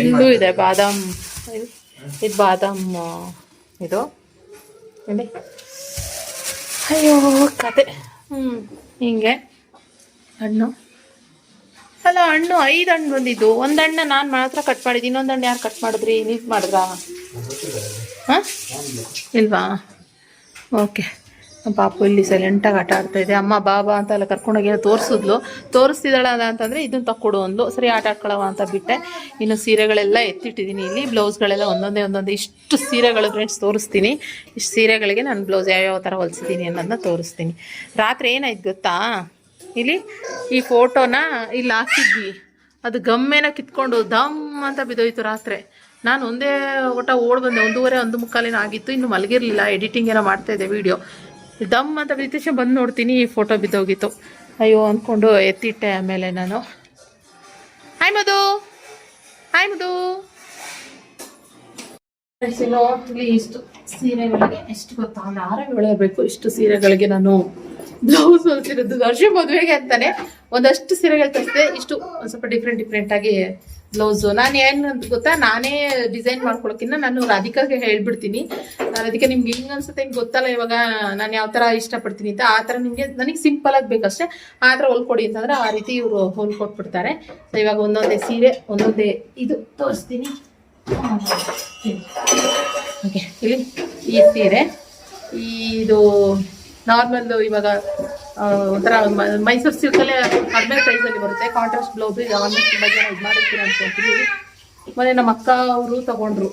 ಇಲ್ಲೂ ಇದೆ ಬಾದಾಮ್. ಇದು ಇದು ಬಾದಾಮ್ ಇದು. ನೋಡಿ ಅಯ್ಯೋ ಕತೆ. ಹ್ಞೂ ಹಿಂಗೆ. ಹಣ್ಣು. ಅಲ್ಲ, ಹಣ್ಣು ಐದು ಹಣ್ಣು ಬಂದಿದ್ದು. ಒಂದು ಹಣ್ಣ ನಾನು ಮಾತ್ರ ಕಟ್ ಮಾಡಿದ್ದು. ಇನ್ನೊಂದು ಹಣ್ಣು ಯಾರು ಕಟ್ ಮಾಡಿದ್ರಿ? ನೀವು ಮಾಡಿದ್ರಾ? ಹಾಂ? ಇಲ್ವಾ? ಓಕೆ. ಪಾಪು ಇಲ್ಲಿ ಸೈಲೆಂಟಾಗಿ ಆಟ ಆಡ್ತಾ ಇದೆ. ಅಮ್ಮ ಬಾಬಾ ಅಂತ ಎಲ್ಲ ಕರ್ಕೊಂಡೋಗಿ ತೋರಿಸಿದ್ಲು. ತೋರಿಸ್ತಿದ್ದಾಳ ಅಂತಂದರೆ ಇದನ್ನು ತಕ್ಕೊಡು ಅಂದ್ಲು. ಸರಿ, ಆಟ ಆಡ್ಕೊಳವ ಅಂತ ಬಿಟ್ಟೆ. ಇನ್ನು ಸೀರೆಗಳೆಲ್ಲ ಎತ್ತಿಟ್ಟಿದ್ದೀನಿ ಇಲ್ಲಿ. ಬ್ಲೌಸ್ಗಳೆಲ್ಲ ಒಂದೊಂದೇ ಒಂದೊಂದೇ. ಇಷ್ಟು ಸೀರೆಗಳು ಫ್ರೆಂಡ್ಸ್ ತೋರಿಸ್ತೀನಿ. ಇಷ್ಟು ಸೀರೆಗಳಿಗೆ ನಾನು ಬ್ಲೌಸ್ ಯಾವ್ಯಾವ ಥರ ಹೊಲಿಸಿದ್ದೀನಿ ಅನ್ನೋದನ್ನ ತೋರಿಸ್ತೀನಿ. ರಾತ್ರಿ ಏನಾಯ್ತು ಗೊತ್ತಾ? ಇಲ್ಲಿ ಈ ಫೋಟೋನ ಇಲ್ಲಿ ಹಾಕಿದ್ವಿ. ಅದು ಗಮ್ಮೇನ ಕಿತ್ಕೊಂಡು ದಮ್ ಅಂತ ಬಿದ್ದೋಯ್ತು ರಾತ್ರಿ. ನಾನು ಒಂದೇ ಒಟ್ಟ ಓಡ್ ಬಂದೆ. ಒಂದೂವರೆ, ಒಂದು ಮುಕ್ಕಾಲಿನ ಆಗಿತ್ತು. ಇನ್ನು ಮಲಗಿರಲಿಲ್ಲ. ಎಡಿಟಿಂಗ್ ಏನೋ ಮಾಡ್ತಾ ಇದ್ದೆ ವಿಡಿಯೋ ದಮ್ ಅಂತ ಬಿದ್ದೇಶ ಬಂದು ನೋಡ್ತೀನಿ ಈ ಫೋಟೋ ಬಿದ್ದೋಗಿತ್ತು. ಅಯ್ಯೋ ಅಂದ್ಕೊಂಡು ಎತ್ತಿಟ್ಟೆ ಆಮೇಲೆ ನಾನು. ಹಾಯ್ ಮಧು. ಹಾಯ್ ಮಧು. ಇಷ್ಟು ಸೀರೆಗಳಿಗೆ ಎಷ್ಟು ಗೊತ್ತಾ? ಒಂದು ಇಷ್ಟು ಸೀರೆಗಳಿಗೆ ನಾನು ಬ್ಲೌಸ್ ಹೊಲ್ಸಿರೋದು ವರ್ಷ ಮದುವೆಗೆ ಅಂತಾನೆ ಒಂದಷ್ಟು ಸೀರೆಗಳು ತರಿಸಿದೆ. ಇಷ್ಟು ಒಂದ್ ಸ್ವಲ್ಪ ಡಿಫ್ರೆಂಟ್ ಡಿಫ್ರೆಂಟ್ ಆಗಿ ಬ್ಲೌಸು ನಾನು ಏನು ಅಂತ ಗೊತ್ತಾ? ನಾನೇ ಡಿಸೈನ್ ಮಾಡ್ಕೊಳಕಿನ್ನ ನಾನು ರಾಧಿಕಾಗೆ ಹೇಳ್ಬಿಡ್ತೀನಿ. ರಾಧಿಕಾ, ನಿಮ್ಗೆ ಹಿಂಗೆ ಅನ್ಸುತ್ತೆ, ಹಿಂಗೆ ಗೊತ್ತಲ್ಲ ಇವಾಗ ನಾನು ಯಾವ ಥರ ಇಷ್ಟಪಡ್ತೀನಿ ಅಂತ. ಆ ಥರ ನಿಮಗೆ, ನನಗೆ ಸಿಂಪಲ್ ಆಗಿ ಬೇಕಷ್ಟೇ. ಆ ಥರ ಹೊಲ್ಕೊಡಿ ಅಂತಂದ್ರೆ ಆ ರೀತಿ ಇವರು ಹೊಲ್ಕೊಟ್ಬಿಡ್ತಾರೆ ಸೊ ಇವಾಗ ಒಂದೊಂದೇ ಸೀರೆ, ಒಂದೊಂದೇ ಇದು ತೋರಿಸ್ತೀನಿ. ಓಕೆ, ಇಲ್ಲಿ ಈ ಸೀರೆ, ಇದು ನಾರ್ಮಲ್ ಇವಾಗ ಒಂಥರ ಮೈಸೂರು ಸಿಲ್ಕಲ್ಲೇ ಕಡಿಮೆ ಪ್ರೈಸಲ್ಲಿ ಬರುತ್ತೆ. ಕಾಂಟ್ರಾಸ್ಟ್ ಬ್ಲೌಸ್ ಇದು ಆನ್ಲೈನ್ ತುಂಬ ಜನ ಇದು ಮಾಡಿರ್ತೀರ ಅನ್ಕೊಂತೀವಿ ಮೊನ್ನೆ ನಮ್ಮ ಅಕ್ಕ ಅವರು ತಗೊಂಡ್ರು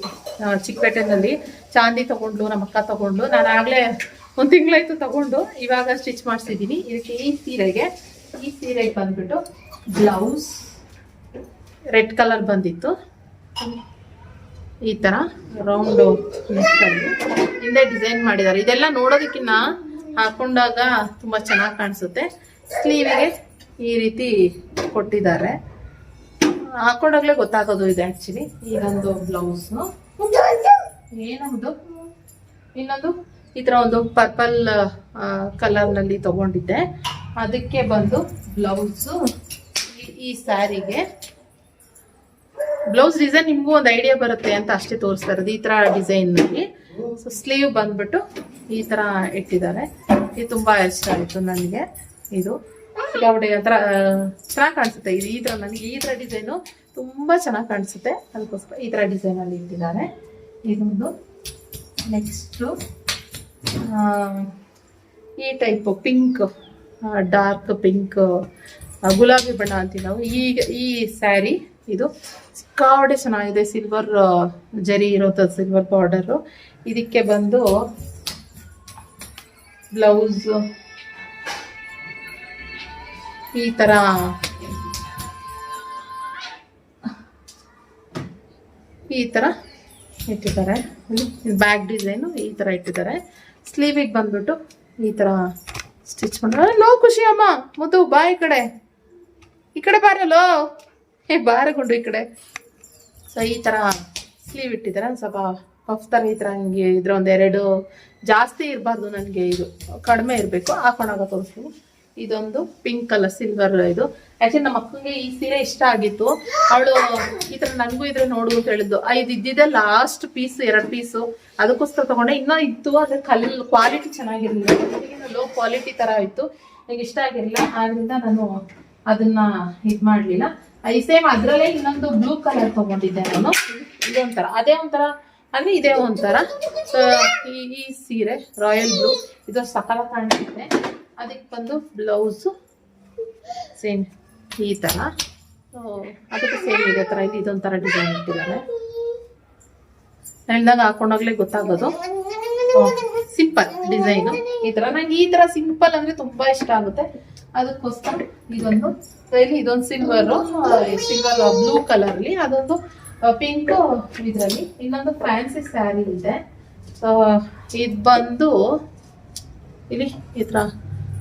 ಚಿಕ್ಕಪೇಟೆನಲ್ಲಿ ಚಾಂದಿ ತಗೊಂಡ್ಲು, ನಮ್ಮ ಅಕ್ಕ ತಗೊಂಡ್ಲು. ನಾನು ಆಗಲೇ ಒಂದು ತಿಂಗಳಾಯ್ತು ತಗೊಂಡು, ಇವಾಗ ಸ್ಟಿಚ್ ಮಾಡಿಸಿದ್ದೀನಿ ಇದಕ್ಕೆ ಈ ಸೀರೆಗೆ ಈ ಸೀರೆಗೆ ಬಂದ್ಬಿಟ್ಟು ಬ್ಲೌಸ್ ರೆಡ್ ಕಲರ್ ಬಂದಿತ್ತು. ಈ ಥರ ರೌಂಡು ಹಿಂದೆ ಡಿಸೈನ್ ಮಾಡಿದ್ದಾರೆ. ಇದೆಲ್ಲ ನೋಡೋದಕ್ಕಿನ್ನ ಹಾಕೊಂಡಾಗ ತುಂಬ ಚೆನ್ನಾಗಿ ಕಾಣಿಸುತ್ತೆ. ಸ್ಲೀವಿಗೆ ಈ ರೀತಿ ಕೊಟ್ಟಿದ್ದಾರೆ. ಹಾಕೊಂಡಾಗಲೇ ಗೊತ್ತಾಗೋದು ಇದೆ ಆ್ಯಕ್ಚುಲಿ ಈಗೊಂದು ಬ್ಲೌಸ್ನು ಏನೊಂದು? ಇನ್ನೊಂದು? ಈ ಥರ ಒಂದು ಪರ್ಪಲ್ ಕಲರ್ನಲ್ಲಿ ತಗೊಂಡಿದ್ದೆ. ಅದಕ್ಕೆ ಬಂದು ಬ್ಲೌಸು ಈ ಸ್ಯಾರಿಗೆ ಬ್ಲೌಸ್ ಡಿಸೈನ್ ನಿಮಗೂ ಒಂದು ಐಡಿಯಾ ಬರುತ್ತೆ ಅಂತ ಅಷ್ಟೇ ತೋರಿಸ್ತಾ ಈ ಥರ ಡಿಸೈನ್ನಲ್ಲಿ ಸೊ ಸ್ಲೀವ್ ಬಂದ್ಬಿಟ್ಟು ಈ ಥರ ಇಟ್ಟಿದ್ದಾರೆ. ಇದು ತುಂಬ ಇಷ್ಟ ಆಯಿತು ನನಗೆ. ಇದು. ಸಿಕ್ಕಾಪಟ್ಟೆ ಒಂಥರ ಚೆನ್ನಾಗಿ ಕಾಣಿಸುತ್ತೆ. ಇದು ಈ ಥರ ನನಗೆ ಈ ಥರ ಡಿಸೈನು ತುಂಬ ಚೆನ್ನಾಗಿ ಕಾಣಿಸುತ್ತೆ. ಅದಕ್ಕೋಸ್ಕರ ಈ ಥರ ಡಿಸೈನಲ್ಲಿ ಇಟ್ಟಿದ್ದಾರೆ. ಇದೊಂದು ನೆಕ್ಸ್ಟು ಈ ಟೈಪು ಪಿಂಕ್ ಡಾರ್ಕ್ ಪಿಂಕ್ ಗುಲಾಬಿ ಬಣ್ಣ ಅಂತೀವಿ ನಾವು. ಈಗ ಈ ಸ್ಯಾರಿ ಇದು ಸಿಕ್ಕಾಪಟ್ಟೆ ಚೆನ್ನಾಗಿದೆ ಸಿಲ್ವರ್ ಜರಿ ಇರೋದು ಸಿಲ್ವರ್ ಬಾರ್ಡರು ಇದಕ್ಕೆ ಬಂದು ಬ್ಲೌಸ್ ಈ ಥರ ಈ ಥರ ಇಟ್ಟಿದ್ದಾರೆ. ಬ್ಯಾಕ್ ಡಿಸೈನು ಈ ಥರ ಇಟ್ಟಿದ್ದಾರೆ. ಸ್ಲೀವಿಗೆ ಬಂದ್ಬಿಟ್ಟು ಈ ಥರ ಸ್ಟಿಚ್ ಮಾಡಿದ್ರೆ ಲೋ ಖುಷಿ ಅಮ್ಮ, ಮುದ್ದು, ಬಾ ಈ ಕಡೆ. ಈ ಕಡೆ ಬಾರಲ್ಲೋ ಏ, ಬಾರಗೊಂಡು ಈ ಕಡೆ. ಸೊ ಈ ಥರ ಸ್ಲೀವ್ ಇಟ್ಟಿದ್ದಾರೆ? ಒಂದ್ ಸ್ವಲ್ಪ ಪಫ್ ತರ ಈ ಥರ ಹಿಂಗೆ ಇದ್ರ ಎರಡು ಜಾಸ್ತಿ ಇರಬಾರ್ದು ನನಗೆ ಇದು. ಕಡಿಮೆ ಇರಬೇಕು. ಹಾಕೊಂಡಾಗ ತೋರಿಸ್ತೀನಿ. ಇದೊಂದು ಪಿಂಕ್ ಕಲರ್ ಸಿಲ್ವರ್ ಇದು. ಆಕ್ಚುಲಿ ನಮ್ಮ ಅಕ್ಕಂಗೆ ಈ ಸೀರೆ ಇಷ್ಟ ಆಗಿತ್ತು. ಅವಳು ಈ ಥರ ನನಗೂ ಇದ್ರೆ ನೋಡು ಅಂತ ಹೇಳಿದ್ದು. ಇದು ಇದ್ದಿದ್ದೆ ಲಾಸ್ಟ್ ಪೀಸ್ ಎರಡು ಪೀಸು ಅದಕ್ಕೋಸ್ಕರ ತಗೊಂಡೆ. ಇನ್ನೂ ಇತ್ತು ಅದ್ರ ಕಲ್ ಕ್ವಾಲಿಟಿ ಚೆನ್ನಾಗಿರಲಿಲ್ಲ. ಲೋ ಕ್ವಾಲಿಟಿ ಥರ ಇತ್ತು. ನನಗೆ ಇಷ್ಟ ಆಗಿರಲಿಲ್ಲ. ಆದ್ರಿಂದ ನಾನು ಅದನ್ನ ಇದು ಮಾಡಲಿಲ್ಲ ಈ ಸೇಮ್ ಅದರಲ್ಲೇ ಇನ್ನೊಂದು ಬ್ಲೂ ಕಲರ್ ತಗೊಂಡಿದ್ದೆ ನಾನು. ಇದೊಂಥರ ಅದೇ ಒಂಥರ ಅಂದ್ರೆ ಇದೇ ಒಂಥರ. ಈ ಈ ಸೀರೆ ರಾಯಲ್ ಬ್ಲೂ ಇದು ಸಕಲ ಕಾಣಿಸುತ್ತೆ ಅದಕ್ಕೆ ಬಂದು ಬ್ಲೌಸು ಸೇಮ್ ಈ ಥರ ಅದಕ್ಕೆ ಸೇಮ್ ಇದೇ. ಥರ ಇಲ್ಲಿ ಇದೊಂಥರ ಡಿಸೈನ್ ಇಟ್ಟಿದ್ದಾರೆ. ಹೇಳ್ದಾಗ ಹಾಕೊಂಡಾಗ್ಲೇ ಗೊತ್ತಾಗೋದು. ಸಿಂಪಲ್ ಡಿಸೈನು ಈ ತರ. ನಂಗೆ ಈ ತರ ಸಿಂಪಲ್ ಅಂದ್ರೆ ತುಂಬಾ ಇಷ್ಟ ಆಗುತ್ತೆ. ಅದಕ್ಕೋಸ್ಕರ ಇದೊಂದು so ಇಲ್ಲಿ ಇದೊಂದು ಸಿಲ್ವರ್ ಸಿಲ್ವರ್ ಬ್ಲೂ ಕಲರ್ ಅಲ್ಲಿ ಅದೊಂದು ಪಿಂಕ್ ಇದರಲ್ಲಿ. ಇನ್ನೊಂದು ಫ್ಯಾನ್ಸಿ ಸ್ಯಾರಿ ಇದೆ. ಸೊ ಇದು ಬಂದು ಇಲ್ಲಿ ಈ ತರ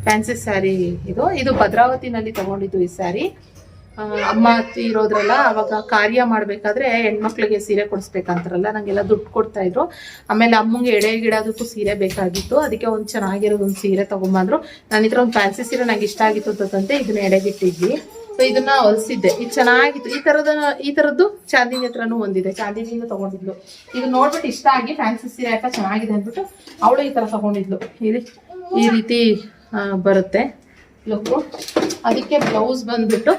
ಫ್ಯಾನ್ಸಿ ಸ್ಯಾರಿ ಇದು. ಇದು ಭದ್ರಾವತಿನಲ್ಲಿ ತಗೊಂಡಿದ್ದು ಈ ಸ್ಯಾರಿ ಅಮ್ಮ, ಅತ್ತಿ ಇರೋದ್ರಲ್ಲ ಅವಾಗ ಕಾರ್ಯ ಮಾಡ್ಬೇಕಾದ್ರೆ ಹೆಣ್ಮಕ್ಳಿಗೆ ಸೀರೆ ಕೊಡಿಸ್ಬೇಕಂತಾರಲ್ಲ, ನಂಗೆಲ್ಲ ದುಡ್ಡು ಕೊಡ್ತಾ ಇದ್ರು. ಆಮೇಲೆ ಅಮ್ಮಂಗೆ ಎಡೆ ಗಿಡದಕ್ಕೂ ಸೀರೆ ಬೇಕಾಗಿತ್ತು. ಅದಕ್ಕೆ ಒಂದು ಚೆನ್ನಾಗಿರೋದು ಒಂದು ಸೀರೆ ತಗೊಂಬಂದ್ರು. ನನ್ನ ಹತ್ರ ಒಂದು ಫ್ಯಾನ್ಸಿ ಸೀರೆ ನಂಗೆ ಇಷ್ಟ ಆಗಿತ್ತು ಅಂತಂತೆ ಇದನ್ನ ಎಡೆಗಿಟ್ಟಿದ್ವಿ ಸೊ ಇದನ್ನ ಹೊಲಿಸಿದ್ದೆ. ಇದು ಚೆನ್ನಾಗಿತ್ತು. ಈ ತರದ ಈ ತರದ್ದು ಚಾಂದಿನಿ ಹತ್ರನೂ ಒಂದಿದೆ. ಚಾಂದಿನಿಯಿಂದ ತಗೊಂಡಿದ್ಲು. ಇದು ನೋಡ್ಬಿಟ್ಟು ಇಷ್ಟ ಆಗಿ ಫ್ಯಾನ್ಸಿ ಸೀರೆ ಯಾಕೆ ಚೆನ್ನಾಗಿದೆ ಅಂದ್ಬಿಟ್ಟು ಅವಳು ಈ ತರ ತಗೊಂಡಿದ್ಲು. ಇಲ್ಲಿ, ಈ ರೀತಿ ಬರುತ್ತೆ. ಲುಕ್ಕು. ಅದಕ್ಕೆ ಬ್ಲೌಸ್ ಬಂದ್ಬಿಟ್ಟು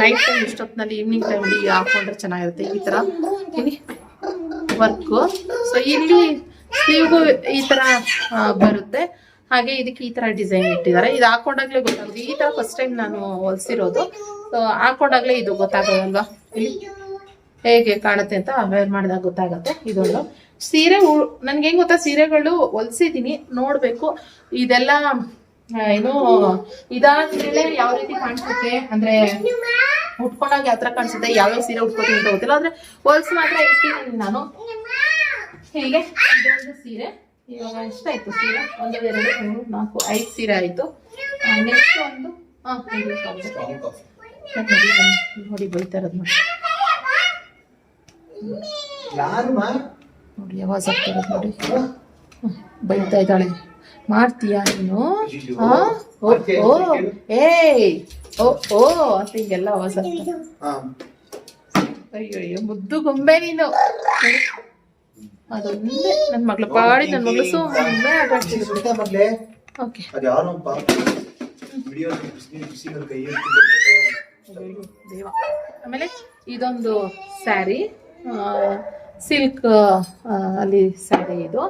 ನೈಟ್ ಟೈಮ್ ಇಷ್ಟೊತ್ತಿನಲ್ಲಿ ಈವ್ನಿಂಗ್ ಟೈಮಲ್ಲಿ ಹಾಕೊಂಡ್ರೆ ಚೆನ್ನಾಗಿರುತ್ತೆ ಈ ಥರ ಇಲ್ಲಿ ವರ್ಕು ಸೊ ಇಲ್ಲಿ ಸ್ಲೀವ್ಗೂ ಈ ಥರ ಬರುತ್ತೆ. ಹಾಗೆ ಇದಕ್ಕೆ ಈ ಥರ ಡಿಸೈನ್ ಇಟ್ಟಿದ್ದಾರೆ. ಇದು ಹಾಕೊಂಡಾಗ್ಲೇ ಗೊತ್ತಾಗುತ್ತೆ. ಈ ಥರ ಫಸ್ಟ್ ಟೈಮ್ ನಾನು ಹೊಲ್ಸಿರೋದು. ಸೊ ಹಾಕೊಂಡಾಗ್ಲೇ ಇದು ಗೊತ್ತಾಗೋದಲ್ವಾ ಇಲ್ಲಿ ಹೇಗೆ ಕಾಣುತ್ತೆ ಅಂತ ವೇರ್ ಮಾಡಿದಾಗ ಗೊತ್ತಾಗುತ್ತೆ. ಇದೊಂದು ಸೀರೆ ನನಗೆ ಹೆಂಗ್ ಗೊತ್ತಾ? ಸೀರೆಗಳು ಹೊಲ್ಸಿದೀನಿ ನೋಡ್ಬೇಕು. ಇದೆಲ್ಲ ಏನು ಇದಾದ್ಮೇಲೆ ಯಾವ ರೀತಿ ಕಾಣಿಸುತ್ತೆ ಅಂದ್ರೆ ಉಟ್ಕೊಂಡಾಗ ಯಾವ ತರ ಕಾಣಿಸುತ್ತೆ ಯಾವ್ಯಾವ ಸೀರೆ ಉಟ್ಕೋತೀನಿ ಅಂತ ಗೊತ್ತಿಲ್ಲ. ಆದ್ರೆ ಹೊಲ್ಸ್ ಮಾತ್ರ ಇಟ್ಟಿದ್ದೀನಿ ನಾನು. ಹೀಗೆ ಇದೊಂದು ಸೀರೆ. ಇವಾಗ ಎಷ್ಟಾಯ್ತು ಸೀರೆ? ಒಂದು ಎರಡು ಮೂರು ನಾಲ್ಕು ಐದು ಸೀರೆ ಆಯ್ತು. ನೆಕ್ಸ್ಟ್ ಒಂದು. ನೋಡಿ, ಬೈತಾ ಇರೋದು ನೋಡಿ. ನೋಡಿ ಯಾವಾಗ ಆಗ್ತಿರೋದು ನೋಡಿ. ಬೈತಾ ಇದ್ದಾಳೆ. ಮಾಡ್ತೀಯಾ ನೀನು? ಏಯ್ ಓ ಓ ಅಂತ ಹಿಂಗೆಲ್ಲ ಹೊಸ ಅಯ್ಯೋ ಮುದ್ದು ಗೊಂಬೆ ನೀನು. ಅದೊಂದೇ ನನ್ನ ಮಗಳ ಪಾಡಿ ನನ್ನ ಮಗಳು ಸುಮ್ಮನೆ ಆಟ ಓಕೆ. ದೇವ. ಆಮೇಲೆ ಇದೊಂದು ಸ್ಯಾರಿ. ಸಿಲ್ಕ್ ಅಲ್ಲಿ ಸ್ಯಾರಿ ಇದು.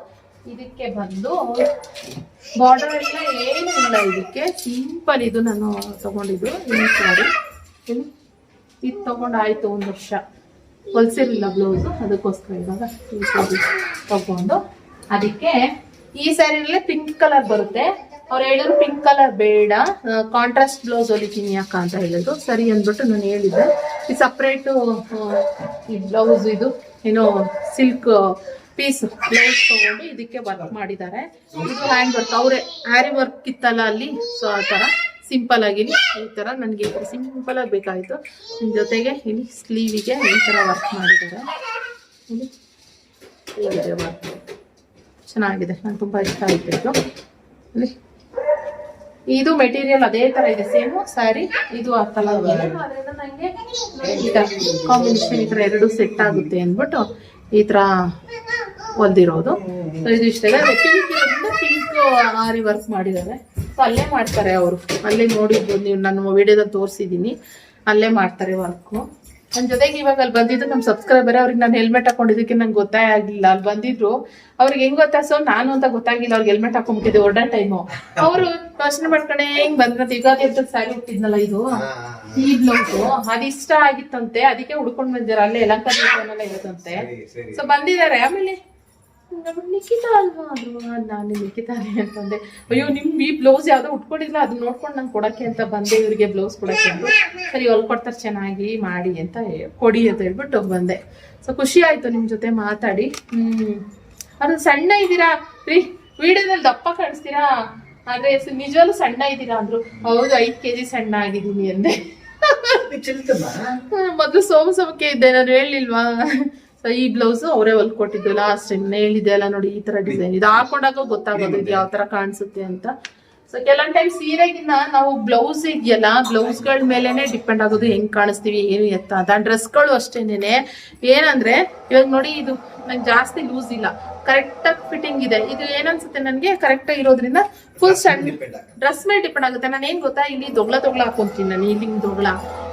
ಇದಕ್ಕೆ ಬಂದು ಬಾರ್ಡರ್ ಎಲ್ಲ ಏನು ಇಲ್ಲ ಇದಕ್ಕೆ. ಸಿಂಪಲ್ ಇದು ನಾನು ತಗೊಂಡಿದ್ದು. ಈ ಸಾರಿ ಇದು ತಗೊಂಡು ಆಯ್ತು ಒಂದು ವರ್ಷ. ಹೊಲ್ಸಿರ್ಲಿಲ್ಲ ಬ್ಲೌಸು ಅದಕ್ಕೋಸ್ಕರ ಇವಾಗ ಈ ಸಾರಿ ತಗೊಂಡು ಅದಕ್ಕೆ ಈ ಸ್ಯಾರಿನಲ್ಲೇ ಪಿಂಕ್ ಕಲರ್ ಬರುತ್ತೆ. ಅವ್ರು ಹೇಳಿದ್ರು ಪಿಂಕ್ ಕಲರ್ ಬೇಡ. ಕಾಂಟ್ರಾಸ್ಟ್ ಬ್ಲೌಸ್ ಹೊಲಿತೀನಿ ಯಾಕ ಅಂತ ಹೇಳಿದ್ರು. ಸರಿ ಅಂದ್ಬಿಟ್ಟು ನಾನು ಹೇಳಿದ್ದೆ. ಈ ಸಪ್ರೇಟು ಈ ಬ್ಲೌಸ್ ಇದು ಏನೋ ಸಿಲ್ಕ್ ಪೀಸ್ ಬ್ಲೌಸ್ ತಗೊಂಡು ಇದಕ್ಕೆ ವರ್ಕ್ ಮಾಡಿದ್ದಾರೆ. ಇದು ಹ್ಯಾಂಡ್ ವರ್ಕ್ ಅವರೇ ಹ್ಯಾರಿ ವರ್ಕ್ ಇತ್ತಲ್ಲ ಅಲ್ಲಿ ಸೊ ಆ ಥರ ಸಿಂಪಲ್ ಆಗಿ ಈ ಥರ ನನಗೆ ಸಿಂಪಲ್ ಆಗಿ ಬೇಕಾಯಿತು. ಜೊತೆಗೆ ಇಲ್ಲಿ ಸ್ಲೀವಿಗೆ ಈ ಥರ ವರ್ಕ್ ಮಾಡಿದ್ದಾರೆ. ಇಲ್ಲಿ ಚೆನ್ನಾಗಿದೆ. ನಂಗೆ ತುಂಬ ಇಷ್ಟ ಆಯ್ತು ಇದು. ಇಲ್ಲಿ ಇದು ಮೆಟೀರಿಯಲ್ ಅದೇ ತರ ಇದೆ. ಸೇಮ್ ಸ್ಯಾರಿ ಇದು ಆ ಕಲರ್ ಕಾಂಬಿನೇಷನ್ ಈ ತರ ಎರಡು ಸೆಟ್ ಆಗುತ್ತೆ ಅಂದ್ಬಿಟ್ಟು ಈ ತರ ಹೊಲ್ದಿರೋದು. ಸೊ ಇದು ಇಷ್ಟ ಇದೆ ಪಿಂಕ್ ಪಿಂಕ್ ಆರಿ ವರ್ಕ್ ಮಾಡಿದ್ದಾರೆ. ಸೊ ಅಲ್ಲೇ ಮಾಡ್ತಾರೆ ಅವರು. ಅಲ್ಲೇ ನೋಡಿದ್ದು ನೀವು ನಾನು ವಿಡಿಯೋದಲ್ಲಿ ತೋರಿಸಿದ್ದೀನಿ. ಅಲ್ಲೇ ಮಾಡ್ತಾರೆ ವರ್ಕು ನನ್ನ ಜೊತೆಗೆ ಇವಾಗ ಅಲ್ಲಿ ಬಂದಿದ್ದು ನಮ್ಮ ಸಬ್ಸ್ಕ್ರೈಬರ್ ಅವ್ರಿಗೆ ನಾನು ಹೆಲ್ಮೆಟ್ ಹಾಕೊಂಡಿದ್ದಕ್ಕೆ ನಂಗೆ ಗೊತ್ತೇ ಆಗಿಲ್ಲ ಅಲ್ಲಿ ಬಂದಿದ್ರು. ಅವ್ರಿಗೆ ಹೆಂಗ್ ಗೊತ್ತಾ? ಸೊ ನಾನು ಅಂತ ಗೊತ್ತಾಗಿಲ್ಲ ಅವ್ರಿಗೆ ಹೆಲ್ಮೆಟ್ ಹಾಕೊಂಡ್ಬಿಟ್ಟಿದ್ದೆ ಒಡ್ಡ ಟೈಮು ಅವರು ಪ್ರಶ್ನೆ ಮಾಡ್ಕೊಂಡೆ ಹೆಂಗ್ ಬಂದ್ರೆ ಯುಗಾದಿ ಹಬ್ಬದ ಸ್ಯಾರಿ ಹುಟ್ಟಿದ್ನಲ್ಲ ಇದು? ಈ ಬ್ಲೌಸು ಅದು ಇಷ್ಟ ಆಗಿತ್ತಂತೆ. ಅದಕ್ಕೆ ಹುಡ್ಕೊಂಡ್ ಬಂದಿದ್ದಾರೆ. ಅಲ್ಲೇ ಅಲಂಕಾರ ಎಲ್ಲ ಇರುತ್ತಂತೆ ಸೊ ಬಂದಿದ್ದಾರೆ. ಆಮೇಲೆ ನಮ್ಮ ನಿಖಿತಾ ಅಲ್ವಾ? ಅದು ನಾನು ನಿಖಿತಾನೆ ಅಂತಂದೆ ಅಯ್ಯೋ ನಿಮ್ಮ ಈ ಬ್ಲೌಸ್ ಯಾವ್ದೋ ಉಟ್ಕೊಂಡಿಲ್ಲ ಅದನ್ನ ನೋಡ್ಕೊಂಡು ನಂಗೆ ಕೊಡಕ್ಕೆ ಅಂತ ಬಂದೆ. ಇವರಿಗೆ ಬ್ಲೌಸ್ ಕೊಡಕ್ಕೆ ಅಂತ ಸರಿ ಹೊಲ್ಕೊಡ್ತಾರೆ ಚೆನ್ನಾಗಿ ಮಾಡಿ ಅಂತ ಕೊಡಿ ಅಂತ ಹೇಳ್ಬಿಟ್ಟು ಬಂದೆ. ಸೊ ಖುಷಿ ಆಯ್ತು ನಿಮ್ ಜೊತೆ ಮಾತಾಡಿ. ಹ್ಮ್. ಅದು ಸಣ್ಣ ಇದ್ದೀರಾ? ರೀ ವಿಡಿಯೋದಲ್ಲಿ ದಪ್ಪ ಕಾಣಿಸ್ತೀರಾ? ಆದ್ರೆ ಸ- ನಿಜವಾಗ್ಲೂ ಸಣ್ಣ ಇದ್ದೀರಾ ಅಂದ್ರು. ಹೌದು ಐದ್ ಕೆಜಿ ಸಣ್ಣ ಆಗಿದ್ದೀನಿ ಅಂದೆ. ಮೊದ್ಲು ಸೋಮ ಸೋಮಕ್ಕೆ ಇದ್ದೆ ನಾನು ಹೇಳಿಲ್ವಾ? ಈ ಬ್ಲೌಸ್ ಅವರೇ ಹೊಲ್ಕೊಟ್ಟಿದ್ದು ಲಾಸ್ಟ್ ಹೇಳಿದೆ ಅಲ್ಲ ನೋಡಿ ಈ ತರ ಡಿಸೈನ್ ಇದು ಹಾಕೊಂಡಾಗ ಗೊತ್ತಾಗೋದು ಇದು ಯಾವ ತರ ಕಾಣಿಸುತ್ತೆ ಅಂತ. ಸೊ ಕೆಲವೊಂದ್ ಟೈಮ್ ಸೀರೆಗಿನ್ನ ನಾವು ಬ್ಲೌಸ್ ಇದೆಯಲ್ಲ ಬ್ಲೌಸ್ಗಳ ಮೇಲೆನೆ ಡಿಪೆಂಡ್ ಆಗೋದು ಹೆಂಗ್ ಕಾಣಿಸ್ತೀವಿ ಏನು ಎತ್ತ ಅಂತ ಡ್ರೆಸ್ಗಳು ಅಷ್ಟೇನೆ ಏನಂದ್ರೆ ಇವಾಗ ನೋಡಿ ಇದು ನಂಗೆ ಜಾಸ್ತಿ ಲೂಸ್ ಇಲ್ಲ. ಕರೆಕ್ಟ್ ಆಗಿ ಫಿಟ್ಟಿಂಗ್ ಇದೆ. ಇದು ಏನನ್ಸುತ್ತೆ ನನಗೆ? ಕರೆಕ್ಟ್ ಆಗಿ ಇರೋದ್ರಿಂದ ಫುಲ್ ಸಣ್ಣ ಆಗುತ್ತೆ. ಡ್ರೆಸ್ ಮೇಲೆ ಡಿಪೆಂಡ್ ಆಗುತ್ತೆ. ನಾನು ಏನ್ ಗೊತ್ತಾ? ಇಲ್ಲಿ ದೊಗ್ಲ ದೊಗ್ಲ ಹಾಕೊಂತೀನಿ ನಾನು. ಇಲ್ಲಿ ಹಿಂಗ್ ದೊಗ್ಲ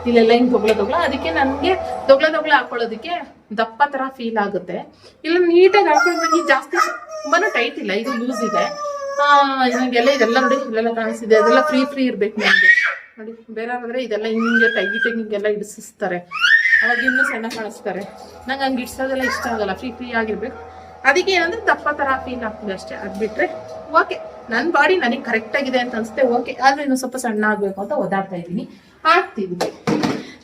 ಇಲ್ಲೆಲ್ಲ ಹಿಂಗ್ ದೊಗ್ಲ ದೊಗ್ಲ. ಅದಕ್ಕೆ ನನಗೆ ದೊಗ್ಲ ದೊಗ್ಲ ಹಾಕೊಳ್ಳೋದಕ್ಕೆ ದಪ್ಪ ತರ ಫೀಲ್ ಆಗುತ್ತೆ. ಇಲ್ಲ ನೀಟಾಗಿ ಹಾಕೊಂಡ್ರೆ ಜಾಸ್ತಿ ತುಂಬಾನೇ ಟೈಟ್ ಇಲ್ಲ. ಇದು ಲೂಸ್ ಇದೆ. ನನಗೆಲ್ಲ ಇದೆಲ್ಲ ನೋಡಿ, ಇಲ್ಲೆಲ್ಲ ಕಾಣಿಸ್ತಿದೆ. ಅದೆಲ್ಲ ಫ್ರೀ ಫ್ರೀ ಇರ್ಬೇಕು ನನಗೆ ನೋಡಿ ಬೇರೆ ಇದೆಲ್ಲ ಹಿಂಗೆ ತೆಗಿ ಹಿಂಗೆಲ್ಲ ಹಿಡಿಸಿಸ್ತಾರೆ ಅವಾಗ ಇನ್ನೂ ಸಣ್ಣ ಕಾಣಿಸ್ತಾರೆ. ನಂಗೆ ಹಂಗೆ ಇಡ್ಸೋದೆಲ್ಲ ಇಷ್ಟ ಆಗಲ್ಲ. ಫ್ರೀ ಫ್ರೀ ಆಗಿರ್ಬೇಕು. ಅದಕ್ಕೆ ಏನಂದ್ರೆ ದಪ್ಪ ಥರ ಫೀಲ್ ಆಗ್ತದೆ ಅಷ್ಟೇ. ಅದ್ ಓಕೆ ನನ್ನ ಬಾಡಿ ನನಗೆ ಕರೆಕ್ಟ್ ಆಗಿದೆ ಅಂತ ಅನಿಸುತ್ತೆ ಓಕೆ ಆದರೆ ಇನ್ನು ಸ್ವಲ್ಪ ಸಣ್ಣ ಆಗಬೇಕು ಅಂತ ಓದಾಡ್ತಾ ಇದ್ದೀನಿ. ಆಗ್ತಿದ್ದೀನಿ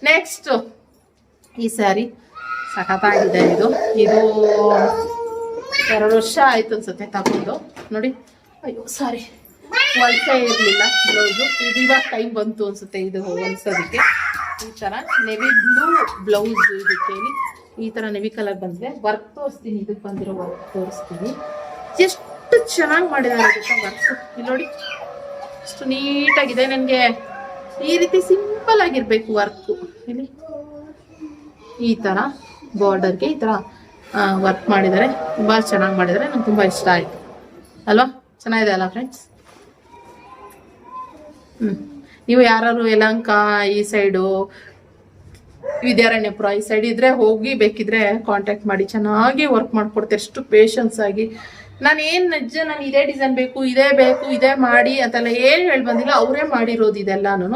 ನೆಕ್ಸ್ಟು ಈ ಸ್ಯಾರಿ ಸಖತ್ತಾಗಿದೆ ಇದು. ಇದು ಎರಡು ವರ್ಷ ಆಯ್ತು ಅನ್ಸುತ್ತೆ ತಗೊಂಡು. ನೋಡಿ ಅಯ್ಯೋ ಸಾರಿ ಹೊಲ್ಸೇ ಇರಲಿಲ್ಲ ಬ್ಲೌಸು ಇದು ಇವಾಗ ಟೈಮ್ ಬಂತು ಅನ್ಸುತ್ತೆ ಇದು ಹೊಲ್ಸೋದಕ್ಕೆ ಈ ಥರ ನೆವಿ ಬ್ಲೂ ಬ್ಲೌಸ್ ಇದಕ್ಕೆ ಈ ಥರ ನೆವಿ ಕಲರ್ ಬಂದಿದೆ ವರ್ಕ್ ತೋರಿಸ್ತೀನಿ ಇದಕ್ಕೆ ಬಂದಿರೋ ವರ್ಕ್ ತೋರಿಸ್ತೀನಿ. ಎಷ್ಟು ಚೆನ್ನಾಗಿ ಮಾಡಿದ್ದಾರೆ ವರ್ಕ್ ಇಲ್ಲಿ ನೋಡಿ ಅಷ್ಟು ನೀಟಾಗಿದೆ. ನನಗೆ ಈ ರೀತಿ ಸಿಂಪಲ್ ಆಗಿರ್ಬೇಕು ವರ್ಕು ಇಲ್ಲಿ ಈ ಥರ ಬಾರ್ಡರ್ಗೆ ಈ ಥರ ವರ್ಕ್ ಮಾಡಿದ್ದಾರೆ ತುಂಬ ಚೆನ್ನಾಗಿ ಮಾಡಿದ್ದಾರೆ ನಂಗೆ ತುಂಬ ಇಷ್ಟ ಆಯಿತು. ಅಲ್ವಾ? ಚೆನ್ನಾಗಿದೆ ಅಲ್ಲ ಫ್ರೆಂಡ್ಸ್ ಹ್ಞೂ ನೀವು ಯಾರು ಯಲಂಕ ಈ ಸೈಡು ವಿದ್ಯಾರಣ್ಯಪುರ ಈ ಸೈಡ್ ಇದ್ರೆ ಹೋಗಿ ಬೇಕಿದ್ರೆ ಕಾಂಟ್ಯಾಕ್ಟ್ ಮಾಡಿ. ಚೆನ್ನಾಗಿ ವರ್ಕ್ ಮಾಡ್ಕೊಡ್ತಾರೆ. ಎಷ್ಟು ಪೇಷನ್ಸ್ ಆಗಿ. ನಾನು ಏನು ನಜ್ಜ, ನಾನು ಇದೇ ಡಿಸೈನ್ ಬೇಕು, ಇದೇ ಬೇಕು, ಇದೇ ಮಾಡಿ ಅಂತೆಲ್ಲ ಏನು ಹೇಳಿ ಬಂದಿಲ್ಲ, ಅವರೇ ಮಾಡಿರೋದು ಇದೆಲ್ಲಾನು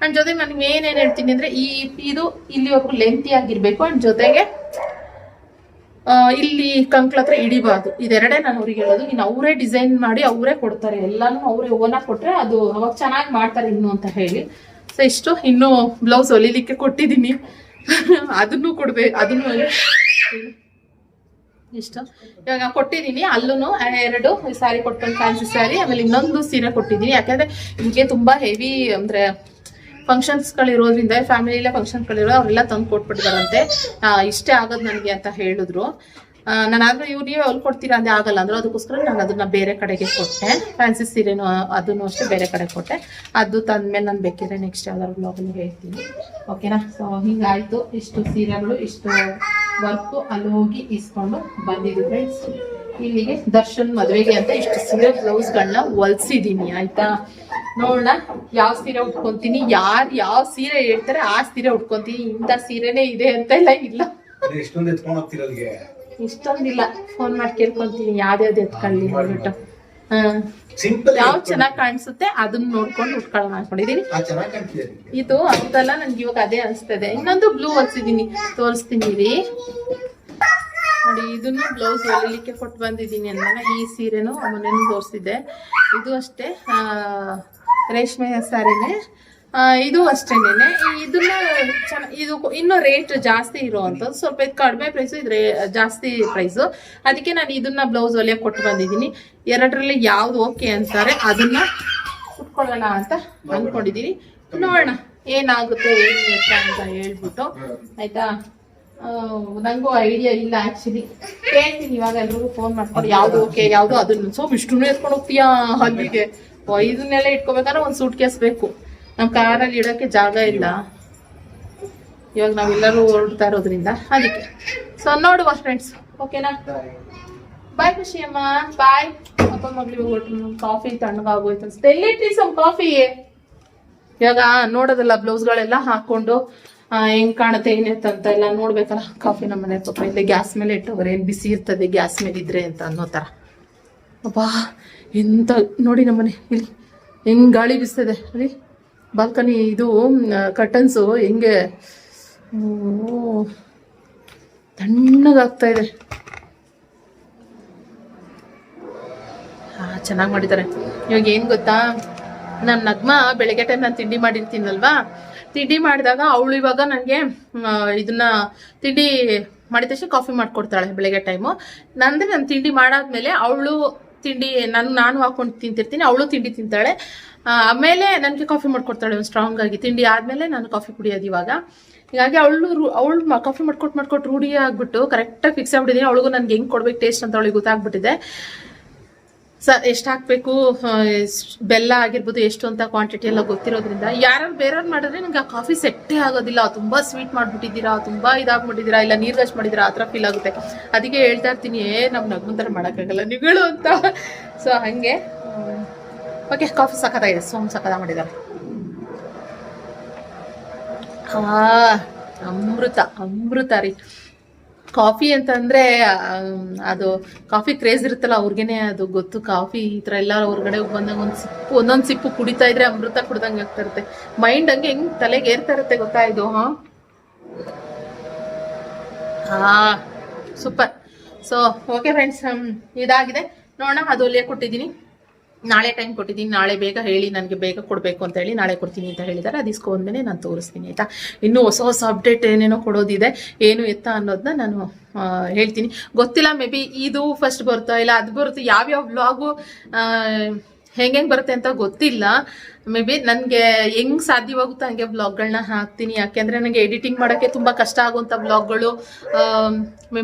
ನನ್ನ ಜೊತೆಗೆ ನನಗೆ ಏನೇನು ಹೇಳ್ತೀನಿ ಅಂದರೆ ಈ, ಇದು ಇಲ್ಲಿವರೆಗೂ ಲೆಂತಿ ಆಗಿರಬೇಕು. ಅಂಡ್ ಜೊತೆಗೆ ಇಲ್ಲಿ ಕಂಕ್ಳ ಹತ್ರ ಹಿಡಿಬಾರ್ದು ಇದೆರಡೇ ನಾನು ಅವ್ರಿಗೆ ಹೇಳೋದು. ಇನ್ನು ಅವರೇ ಡಿಸೈನ್ ಮಾಡಿ ಅವರೇ ಕೊಡ್ತಾರೆ. ಎಲ್ಲಾನು ಅವರೇ ಓನಾಗಿ ಕೊಟ್ರೆ ಅದು ಅವಾಗ ಚೆನ್ನಾಗಿ ಮಾಡ್ತಾರೆ ಇನ್ನು ಅಂತ ಹೇಳಿ. ಸೊ ಇಷ್ಟು. ಇನ್ನು ಬ್ಲೌಸ್ ಹೊಲಿಲಿಕ್ಕೆ ಕೊಟ್ಟಿದ್ದೀನಿ. ಅದನ್ನು ಕೊಡ್ಬೇಕು ಅದನ್ನು ಇಷ್ಟು. ಇವಾಗ ಕೊಟ್ಟಿದ್ದೀನಿ. ಅಲ್ಲೂ ಎರಡು ಸ್ಯಾರಿ ಕೊಟ್ಕೊಂಡು ಫ್ಯಾನ್ಸಿ ಸ್ಯಾರಿ ಆಮೇಲೆ ಇನ್ನೊಂದು ಸೀರೆ ಕೊಟ್ಟಿದ್ದೀನಿ. ಯಾಕಂದ್ರೆ ನಿಮಗೆ ತುಂಬಾ ಹೆವಿ ಅಂದ್ರೆ ಫಂಕ್ಷನ್ಸ್ಗಳಿರೋದ್ರಿಂದ ಫ್ಯಾಮಿಲಿಯಲ್ಲೇ ಫಂಕ್ಷನ್ಗಳಿರೋ ಅವರೆಲ್ಲ ತಂದು ಕೊಟ್ಬಿಡ್ತಾರಂತೆ ಇಷ್ಟೇ ಆಗೋದು ನನಗೆ ಅಂತ ಹೇಳಿದ್ರು. ನಾನು ಇವ್ರಿಗೆ ಇವ್ರು ನೀವೇ ಹೊಲ್ಕೊಡ್ತೀರಾ ಅಂದ್ರೆ ಆಗಲ್ಲ. ಅಂದ್ರು ಅದಕ್ಕೋಸ್ಕರ ನಾನು ಅದನ್ನ ಬೇರೆ ಕಡೆಗೆ ಕೊಟ್ಟೆ. ಫ್ಯಾನ್ಸಿ ಸೀರೆನೂ, ಅದನ್ನು ಅಷ್ಟೇ ಬೇರೆ ಕಡೆ ಕೊಟ್ಟೆ. ಅದು ತಂದ್ಮೇಲೆ ನಾನು ಬೇಕಿದ್ರೆ ನೆಕ್ಸ್ಟ್ ಯಾವ್ದಾದ್ರು ಬ್ಲಾಗಲ್ಲಿ ಹೇಳ್ತೀನಿ. ಓಕೆನಾ ಸೊ ಹಿಂಗಾಯ್ತು. ಇಷ್ಟು ಸೀರೆಗಳು, ಇಷ್ಟು ವರ್ಕು ಅಲ್ಲಿ ಹೋಗಿ ಇಸ್ಕೊಂಡು ಬಂದಿದ್ದು ಫ್ರೆಂಡ್ಸ್ ಇಲ್ಲಿಗೆ ದರ್ಶನ್ ಮದುವೆಗೆ ಅಂತ ಇಷ್ಟು ಸೀರೆ ಬ್ಲೌಸ್ಗಳನ್ನ ಹೊಲ್ಸಿದೀನಿ ಆಯ್ತಾ? ನೋಡೋಣ ಯಾವ ಸೀರೆ ಉಟ್ಕೊಂತೀನಿ ಯಾರು ಯಾವ ಸೀರೆ ಹೇಳ್ತಾರೆ ಆ ಸೀರೆ ಉಟ್ಕೊಂತೀನಿ ಇಂಥ ಸೀರೆನೇ ಇದೆ ಅಂತ ಎಲ್ಲ ಇಲ್ಲ. ಹೋಗ್ತೀರ ಇಷ್ಟೊಂದಿಲ್ಲ ಫೋನ್ ಮಾಡಿ ಕೇಳ್ಕೊಂತೀನಿ ಯಾವ್ದ್ಯಾವ್ದು ಎತ್ಕೊಳ್ಳಿ ಹಾ ಸಿಂಪಲ್ ಯಾವ್ದು ಚೆನ್ನಾಗಿ ಕಾಣಿಸುತ್ತೆ ಅದನ್ನ ನೋಡ್ಕೊಂಡು ಉಟ್ಕೊಳ್ಳೋಣ ಅನ್ಕೊಂಡಿದೀನಿ. ಇದು ಅಂತಲ್ಲ ನನ್ಗೆ ಇವಾಗ ಅದೇ ಅನ್ಸ್ತದೆ. ಇನ್ನೊಂದು ಬ್ಲೂ ಹೊಲ್ಸಿದೀನಿ ತೋರಿಸ್ತೀನಿ ರೀ. ನೋಡಿ, ಇದನ್ನು ಬ್ಲೌಸ್ ಹೊಲಿಲಿಕ್ಕೆ ಕೊಟ್ಟು ಬಂದಿದ್ದೀನಿ ಅಂದಾಗ ಈ ಸೀರೆನೂ ಮೊನ್ನೆನೂ ತೋರಿಸಿದ್ದೆ. ಇದು ಅಷ್ಟೇ ರೇಷ್ಮೆ ಸಾರಿನೇ. ಇದು ಅಷ್ಟೇನೆ ಇದನ್ನ ಚೆನ್ನ ಇದು ಇನ್ನೂ ರೇಟ್ ಜಾಸ್ತಿ ಇರುವಂಥದ್ದು. ಸ್ವಲ್ಪ ಇದು ಕಡಿಮೆ ಪ್ರೈಸು ಇದ್ರೆ ಜಾಸ್ತಿ ಪ್ರೈಸು ಅದಕ್ಕೆ ನಾನು ಇದನ್ನ ಬ್ಲೌಸ್ ಹೊಲಿಯಕ್ಕೆ ಕೊಟ್ಟು ಬಂದಿದ್ದೀನಿ. ಎರಡರಲ್ಲಿ ಯಾವ್ದು ಓಕೆ ಅಂತಾರೆ, ಅದನ್ನ ಉಟ್ಕೊಳ್ಳೋಣ ಅಂತ ಅನ್ಕೊಂಡಿದೀನಿ ನೋಡೋಣ, ಏನಾಗುತ್ತೆ ಏನು ಅಂತ ಹೇಳ್ಬಿಟ್ಟು. ಆಯ್ತಾ? ನಂಗೂ ಐಡಿಯಾ ಇಲ್ಲ ಆಕ್ಚುಲಿ ಕೇಳ್ತೀನಿ ಇವಾಗ ಎಲ್ರಿಗೂ ಫೋನ್ ಮಾಡ್ಕೊಂಡು ಯಾವ್ದು ಓಕೆ ಯಾವ್ದು ಅದನ್ನ ಸೊ ಇಷ್ಟನ್ನು ಎತ್ಕೊಂಡು ಹೋಗ್ತೀಯಾ ಅಲ್ಲಿಗೆ? ಓ, ಇದನ್ನೆಲ್ಲ ಇಟ್ಕೋಬೇಕಾದ್ರೆ ಒಂದು ಸೂಟ್ ಕೇಸ್ ಬೇಕು. ನಮ್ಮ ಕಾರಲ್ಲಿ ಇಡೋಕ್ಕೆ ಜಾಗ ಇಲ್ಲ. ಇವಾಗ ನಾವೆಲ್ಲರೂ ಹೊರಡ್ತಾ ಇರೋದ್ರಿಂದ ಅದಕ್ಕೆ. ಸೊ ನೋಡುವ ಫ್ರೆಂಡ್ಸ್ ಓಕೆನಾ ಬಾಯ್ ಖುಷಿ ಅಮ್ಮ ಬಾಯ್ ಅಪ್ಪ ಮಗಳಿಗೆ ಹೋಗ್ಬಿಟ್ರು ಕಾಫಿ ತಣ್ಣಗಾಗೋಯ್ತು ಅನ್ಸುತ್ತೆ. ಎಲ್ಲಿ ಸಮ್ ಕಾಫಿ ಇವಾಗ ನೋಡೋದಲ್ಲ ಬ್ಲೌಸ್ಗಳೆಲ್ಲ ಹಾಕೊಂಡು. ಹೆಂಗ್ ಕಾಣುತ್ತೆ ಏನೈತೆ ಅಂತ ಎಲ್ಲ ನೋಡ್ಬೇಕಲ್ಲ. ಕಾಫಿ ನಮ್ಮ ಮನೆ ಪಾಪ ಇಲ್ಲೇ ಗ್ಯಾಸ್ ಮೇಲೆ ಇಟ್ಟವ್ರೆ, ಏನ್ ಬಿಸಿ ಇರ್ತದೆ ಗ್ಯಾಸ್ ಮೇಲೆ ಇದ್ರೆ ಅಂತ ಅನ್ನೋ ಥರ ಅಬ್ಬಾ, ಎಂತ, ನೋಡಿ ನಮ್ಮನೆ ಇಲ್ಲಿ ಹೆಂಗ್ ಗಾಳಿ ಬಿಸ್ತದೆ. ಅಲ್ಲಿ ಬಾಲ್ಕನಿ ಇದು ಕಟನ್ಸು ಹೆಂಗೆ ತಣ್ಣಗಾಗ್ತಾ ಇದೆ. ಚೆನ್ನಾಗಿ ಮಾಡಿದ್ದಾರೆ. ಇವಾಗ ಏನು ಗೊತ್ತಾ? ನನ್ನ ನಗ್ಮ ಬೆಳಗ್ಗೆ ಟೈಮ್ ನಾನು ತಿಂಡಿ ಮಾಡಿರ್ತೀನಲ್ವಾ? ತಿಂಡಿ ಮಾಡಿದಾಗ ಅವಳು ಇವಾಗ ನನಗೆ ಇದನ್ನ ತಿಂಡಿ ಮಾಡಿದ ತಕ್ಷಣ ಕಾಫಿ ಮಾಡ್ಕೊಡ್ತಾಳೆ ಬೆಳಗ್ಗೆ ಟೈಮು ನಂದ್ರೆ ನಾನು ತಿಂಡಿ ಮಾಡಾದ್ಮೇಲೆ ಅವಳು ತಿಂಡಿ, ನಾನು ನಾನು ಹಾಕೊಂಡು ತಿಂತಿರ್ತೀನಿ, ಅವಳು ತಿಂಡಿ ತಿಂತಾಳೆ. ಆಮೇಲೆ ನನಗೆ ಕಾಫಿ ಮಾಡ್ಕೊಡ್ತಾಳೆ ಒಂದು ಸ್ಟ್ರಾಂಗ್ ಆಗಿ. ತಿಂಡಿ ಆದಮೇಲೆ ನಾನು ಕಾಫಿ ಕುಡಿಯೋದು ಇವಾಗ. ಹೀಗಾಗಿ ಅವಳು ಅವಳು ಕಾಫಿ ಮಾಡ್ಕೊಟ್ಟು ಮಾಡ್ಕೊಟ್ಟು ರೂಢಿ ಆಗ್ಬಿಟ್ಟು ಕರೆಕ್ಟಾಗಿ ಫಿಕ್ಸ್ ಆಗ್ಬಿಟ್ಟಿದ್ದೀನಿ ಅವಳಿಗೂ ನನಗೆ ಹೆಂಗೆ ಕೊಡ್ಬೇಕು ಟೇಸ್ಟ್ ಅಂತ ಅವಳಿಗೆ ಗೊತ್ತಾಗ್ಬಿಟ್ಟಿದೆ. ಸ ಎಷ್ಟು ಹಾಕಬೇಕು ಬೆಲ್ಲ ಆಗಿರ್ಬೋದು, ಎಷ್ಟು ಅಂತ ಕ್ವಾಂಟಿಟಿ ಎಲ್ಲ ಗೊತ್ತಿರೋದ್ರಿಂದ. ಯಾರು ಬೇರೆಯವ್ರು ಮಾಡಿದ್ರೆ ನಂಗೆ ಆ ಕಾಫಿ ಸೆಟ್ಟೇ ಆಗೋದಿಲ್ಲ. ತುಂಬ ಸ್ವೀಟ್ ಮಾಡಿಬಿಟ್ಟಿದ್ದೀರಾ, ತುಂಬ ಇದಾಗ್ಬಿಟ್ಟಿದ್ದೀರಾ, ಇಲ್ಲ ನೀರ್ಗಷ್ಟು ಮಾಡಿದ್ದೀರಾ, ಆ ಥರ ಫೀಲ್ ಆಗುತ್ತೆ. ಅದಕ್ಕೆ ಹೇಳ್ತಾ ಇರ್ತೀನಿ, ಏ ನಮ್ಮ ನಗ್ಮಂತರ ಮಾಡೋಕ್ಕಾಗಲ್ಲ, ನಿಗಳು ಅಂತ. ಸೊ ಹಾಗೆ. ಓಕೆ ಕಾಫಿ ಸಖತ್ತಾಗಿದೆ, ಸೋಮ್ ಸಖತ್ತ ಮಾಡಿದ್ದಾರೆ. ಅಮೃತ ಅಮೃತ ರೀ. ಕಾಫಿ ಅಂತಂದ್ರೆ ಅದು ಕಾಫಿ ಕ್ರೇಜ್ ಇರುತ್ತಲ್ಲ ಅವ್ರಿಗೇನೆ ಅದು ಗೊತ್ತು. ಕಾಫಿ ಈ ಥರ ಎಲ್ಲ ಹೊರಗಡೆ ಬಂದಾಗ ಒಂದು ಸಿಪ್ಪು, ಒಂದೊಂದು ಸಿಪ್ಪು ಕುಡಿತಾ ಇದ್ರೆ ಅಮೃತ ಕುಡ್ದಂಗೆ ಆಗ್ತಾ ಇರುತ್ತೆ. ಮೈಂಡ್ ಹಂಗೆ ಹೆಂಗ್ ತಲೆಗೆ ಏರ್ತಾ ಇರುತ್ತೆ ಗೊತ್ತಾ ಇದು, ಹಾ? ಹಾ, ಸೂಪರ್. ಸೊ ಓಕೆ ಫ್ರೆಂಡ್ಸ್ ಇದಾಗಿದೆ. ನೋಡೋಣ, ಅದು ಅಲ್ಲೇ ಕೊಟ್ಟಿದ್ದೀನಿ. ನಾಳೆ ಟೈಮ್ ಕೊಟ್ಟಿದ್ದೀನಿ, ನಾಳೆ ಬೇಗ ಹೇಳಿ, ನನಗೆ ಬೇಗ ಕೊಡಬೇಕು ಅಂತ ಹೇಳಿ ನಾಳೆ ಕೊಡ್ತೀನಿ ಅಂತ ಹೇಳಿದ್ದಾರೆ ಅದು ಇಸ್ಕೊಂಡ್ಮೇಲೆ ನಾನು ತೋರಿಸ್ತೀನಿ, ಆಯಿತಾ? ಇನ್ನೂ ಹೊಸ ಹೊಸ ಅಪ್ಡೇಟ್ ಏನೇನೋ ಕೊಡೋದಿದೆ, ಏನು ಎತ್ತ ಅನ್ನೋದನ್ನ ನಾನು ಹೇಳ್ತೀನಿ. ಗೊತ್ತಿಲ್ಲ ಮೇ ಬಿ ಇದು ಫಸ್ಟ್ ಬರುತ್ತೋ ಇಲ್ಲ, ಅದು ಬರುತ್ತೋ. ಯಾವ್ಯಾವ ಬ್ಲಾಗು ಹೆಂಗೆ ಬರುತ್ತೆ ಅಂತ ಗೊತ್ತಿಲ್ಲ. ಮೇ ಬಿ ನನಗೆ ಹೆಂಗೆ ಸಾಧ್ಯವಾಗುತ್ತೋ ಹಂಗೆ ಬ್ಲಾಗ್ಗಳನ್ನ ಹಾಕ್ತೀನಿ. ಯಾಕೆಂದರೆ ನನಗೆ ಎಡಿಟಿಂಗ್ ಮಾಡೋಕ್ಕೆ ತುಂಬ ಕಷ್ಟ ಆಗುವಂಥ ಬ್ಲಾಗ್ಗಳು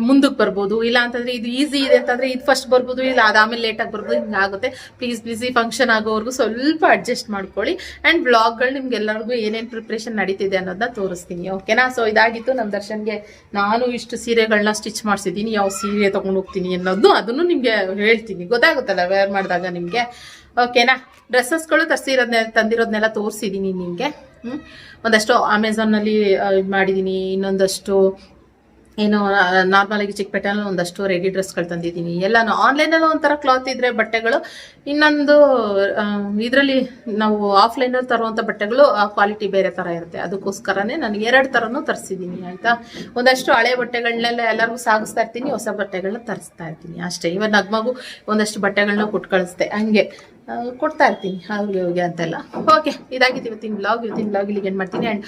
ಮುಂದಕ್ಕೆ ಬರ್ಬೋದು. ಇಲ್ಲ ಅಂತಂದರೆ ಇದು ಈಸಿ ಇದೆ ಅಂತಂದರೆ ಇದು ಫಸ್ಟ್ ಬರ್ಬೋದು, ಇಲ್ಲ ಅದಾದಮೇಲೆ ಲೇಟಾಗಿ ಬರ್ಬೋದು ಹಿಂಗಾಗುತ್ತೆ ಪ್ಲೀಸ್ ಬ್ಯುಸಿ ಫಂಕ್ಷನ್ ಆಗೋವರೆಗೂ ಸ್ವಲ್ಪ ಅಡ್ಜಸ್ಟ್ ಮಾಡ್ಕೊಳ್ಳಿ. ಆ್ಯಂಡ್ ಬ್ಲಾಗ್ಗಳು ನಿಮ್ಗೆಲ್ಲರಿಗೂ ಏನೇನು ಪ್ರಿಪ್ರೇಷನ್ ನಡೀತಿದೆ ಅನ್ನೋದನ್ನ ತೋರಿಸ್ತೀನಿ ಓಕೆನಾ ಸೊ ಇದಾಗಿತ್ತು ನಮ್ಮ ದರ್ಶನ್ಗೆ. ನಾನು ಇಷ್ಟು ಸೀರೆಗಳನ್ನ ಸ್ಟಿಚ್ ಮಾಡಿಸಿದ್ದೀನಿ, ಯಾವ ಸೀರೆ ತೊಗೊಂಡು ಹೋಗ್ತೀನಿ ಅನ್ನೋದು ಅದನ್ನು ನಿಮಗೆ ಹೇಳ್ತೀನಿ. ಗೊತ್ತಾಗುತ್ತಲ್ಲ ವೇರ್ ಮಾಡಿದಾಗ ನಿಮಗೆ? ಓಕೆನಾ ಡ್ರೆಸ್ಸಸ್ಗಳು ತರಿಸಿರೋದ್ನೆ ತಂದಿರೋದನ್ನೆಲ್ಲ ತೋರಿಸಿದ್ದೀನಿ ನಿಮಗೆ. ಹ್ಞೂ ಒಂದಷ್ಟು ಅಮೆಝಾನಲ್ಲಿ ಇದು ಮಾಡಿದ್ದೀನಿ ಇನ್ನೊಂದಷ್ಟು ಏನು ನಾರ್ಮಲಾಗಿ ಚಿಕ್ಕಪೇಟೆನಲ್ಲಿ ಒಂದಷ್ಟು ರೆಡಿ ಡ್ರೆಸ್ಗಳು ತಂದಿದ್ದೀನಿ ಎಲ್ಲಾನು ಆನ್ಲೈನಲ್ಲೂ ಒಂಥರ ಕ್ಲಾತ್ ಇದ್ದರೆ ಬಟ್ಟೆಗಳು ಇನ್ನೊಂದು ಇದರಲ್ಲಿ ನಾವು ಆಫ್ಲೈನಲ್ಲಿ ತರುವಂಥ ಬಟ್ಟೆಗಳು ಕ್ವಾಲಿಟಿ ಬೇರೆ ಥರ ಇರುತ್ತೆ. ಅದಕ್ಕೋಸ್ಕರನೇ ನಾನು ಎರಡು ಥರನೂ ತರಿಸಿದ್ದೀನಿ ಆಯಿತಾ? ಒಂದಷ್ಟು ಹಳೆ ಬಟ್ಟೆಗಳನ್ನೆಲ್ಲ ಎಲ್ಲರಿಗೂ ಸಾಗಿಸ್ತಾ ಇರ್ತೀನಿ ಹೊಸ ಬಟ್ಟೆಗಳನ್ನ ತರಿಸ್ತಾ ಇರ್ತೀನಿ. ಅಷ್ಟೇ. ಇವಾಗ ನಗ್ಮಗು ಒಂದಷ್ಟು ಬಟ್ಟೆಗಳನ್ನ ಕೊಟ್ಟು ಕಳಿಸ್ದೆ ಹಂಗೆ. ಆ, ಕೊಡ್ತಾ ಇರ್ತೀನಿ. ಅವ್ರಿಗೆ ಹೋಗಿ ಅಂತೆಲ್ಲ. ಓಕೆ ಇದಾಗಿತ್ತು ಇವತ್ತಿನ ಬ್ಲಾಗ್ ಇವತ್ತಿನ ಬ್ಲಾಗ್ ಇಲ್ಲಿಗೆ ಏನು ಮಾಡ್ತೀನಿ. ಆ್ಯಂಡ್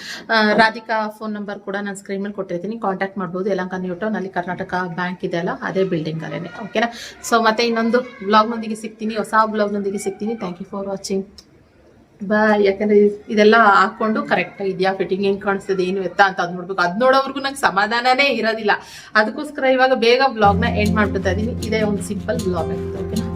ರಾಧಿಕಾ ಫೋನ್ ನಂಬರ್ ಕೂಡ ನಾನು ಸ್ಕ್ರೀನ್ ಮೇಲೆ ಕೊಟ್ಟಿರ್ತೀನಿ. ಕಾಂಟ್ಯಾಕ್ಟ್ ಮಾಡ್ಬೋದು. ಎಲ್ಲ ನ್ಯೂ ಟೌನ್ ಅಲ್ಲಿ ಕರ್ನಾಟಕ ಬ್ಯಾಂಕ್ ಇದೆ ಅಲ್ಲ, ಅದೇ ಬಿಲ್ಡಿಂಗ್ ಅಲ್ಲೇ ಓಕೆನಾ ಸೊ ಮತ್ತೆ ಇನ್ನೊಂದು ಬ್ಲಾಗ್ನೊಂದಿಗೆ ಸಿಗ್ತೀನಿ. ಹೊಸ ಬ್ಲಾಗ್ನೊಂದಿಗೆ ಸಿಗ್ತೀನಿ. Thank you for watching bye ಯಾಕಂದರೆ ಇದೆಲ್ಲ ಹಾಕ್ಕೊಂಡು ಕರೆಕ್ಟ್ ಇದೆಯಾ? ಫಿಟ್ಟಿಂಗ್ ಹೆಂಗೆ ಕಾಣಿಸ್ತದೆ, ಏನು ಎತ್ತ ಅಂತ ಅದು ನೋಡ್ಬೇಕು. ಅದು ನೋಡೋವರೆಗೂ ನಂಗೆ ಸಮಾಧಾನನೇ ಇರೋದಿಲ್ಲ. ಅದಕ್ಕೋಸ್ಕರ ಇವಾಗ ಬೇಗ ಬ್ಲಾಗ್ನ ಎಂಡ್ ಮಾಡ್ಬಿಡ್ತಾ ಇದ್ದೀನಿ. ಇದೇ ಒಂದು ಸಿಂಪಲ್ ಬ್ಲಾಗ್ ಆಗ್ತದೆ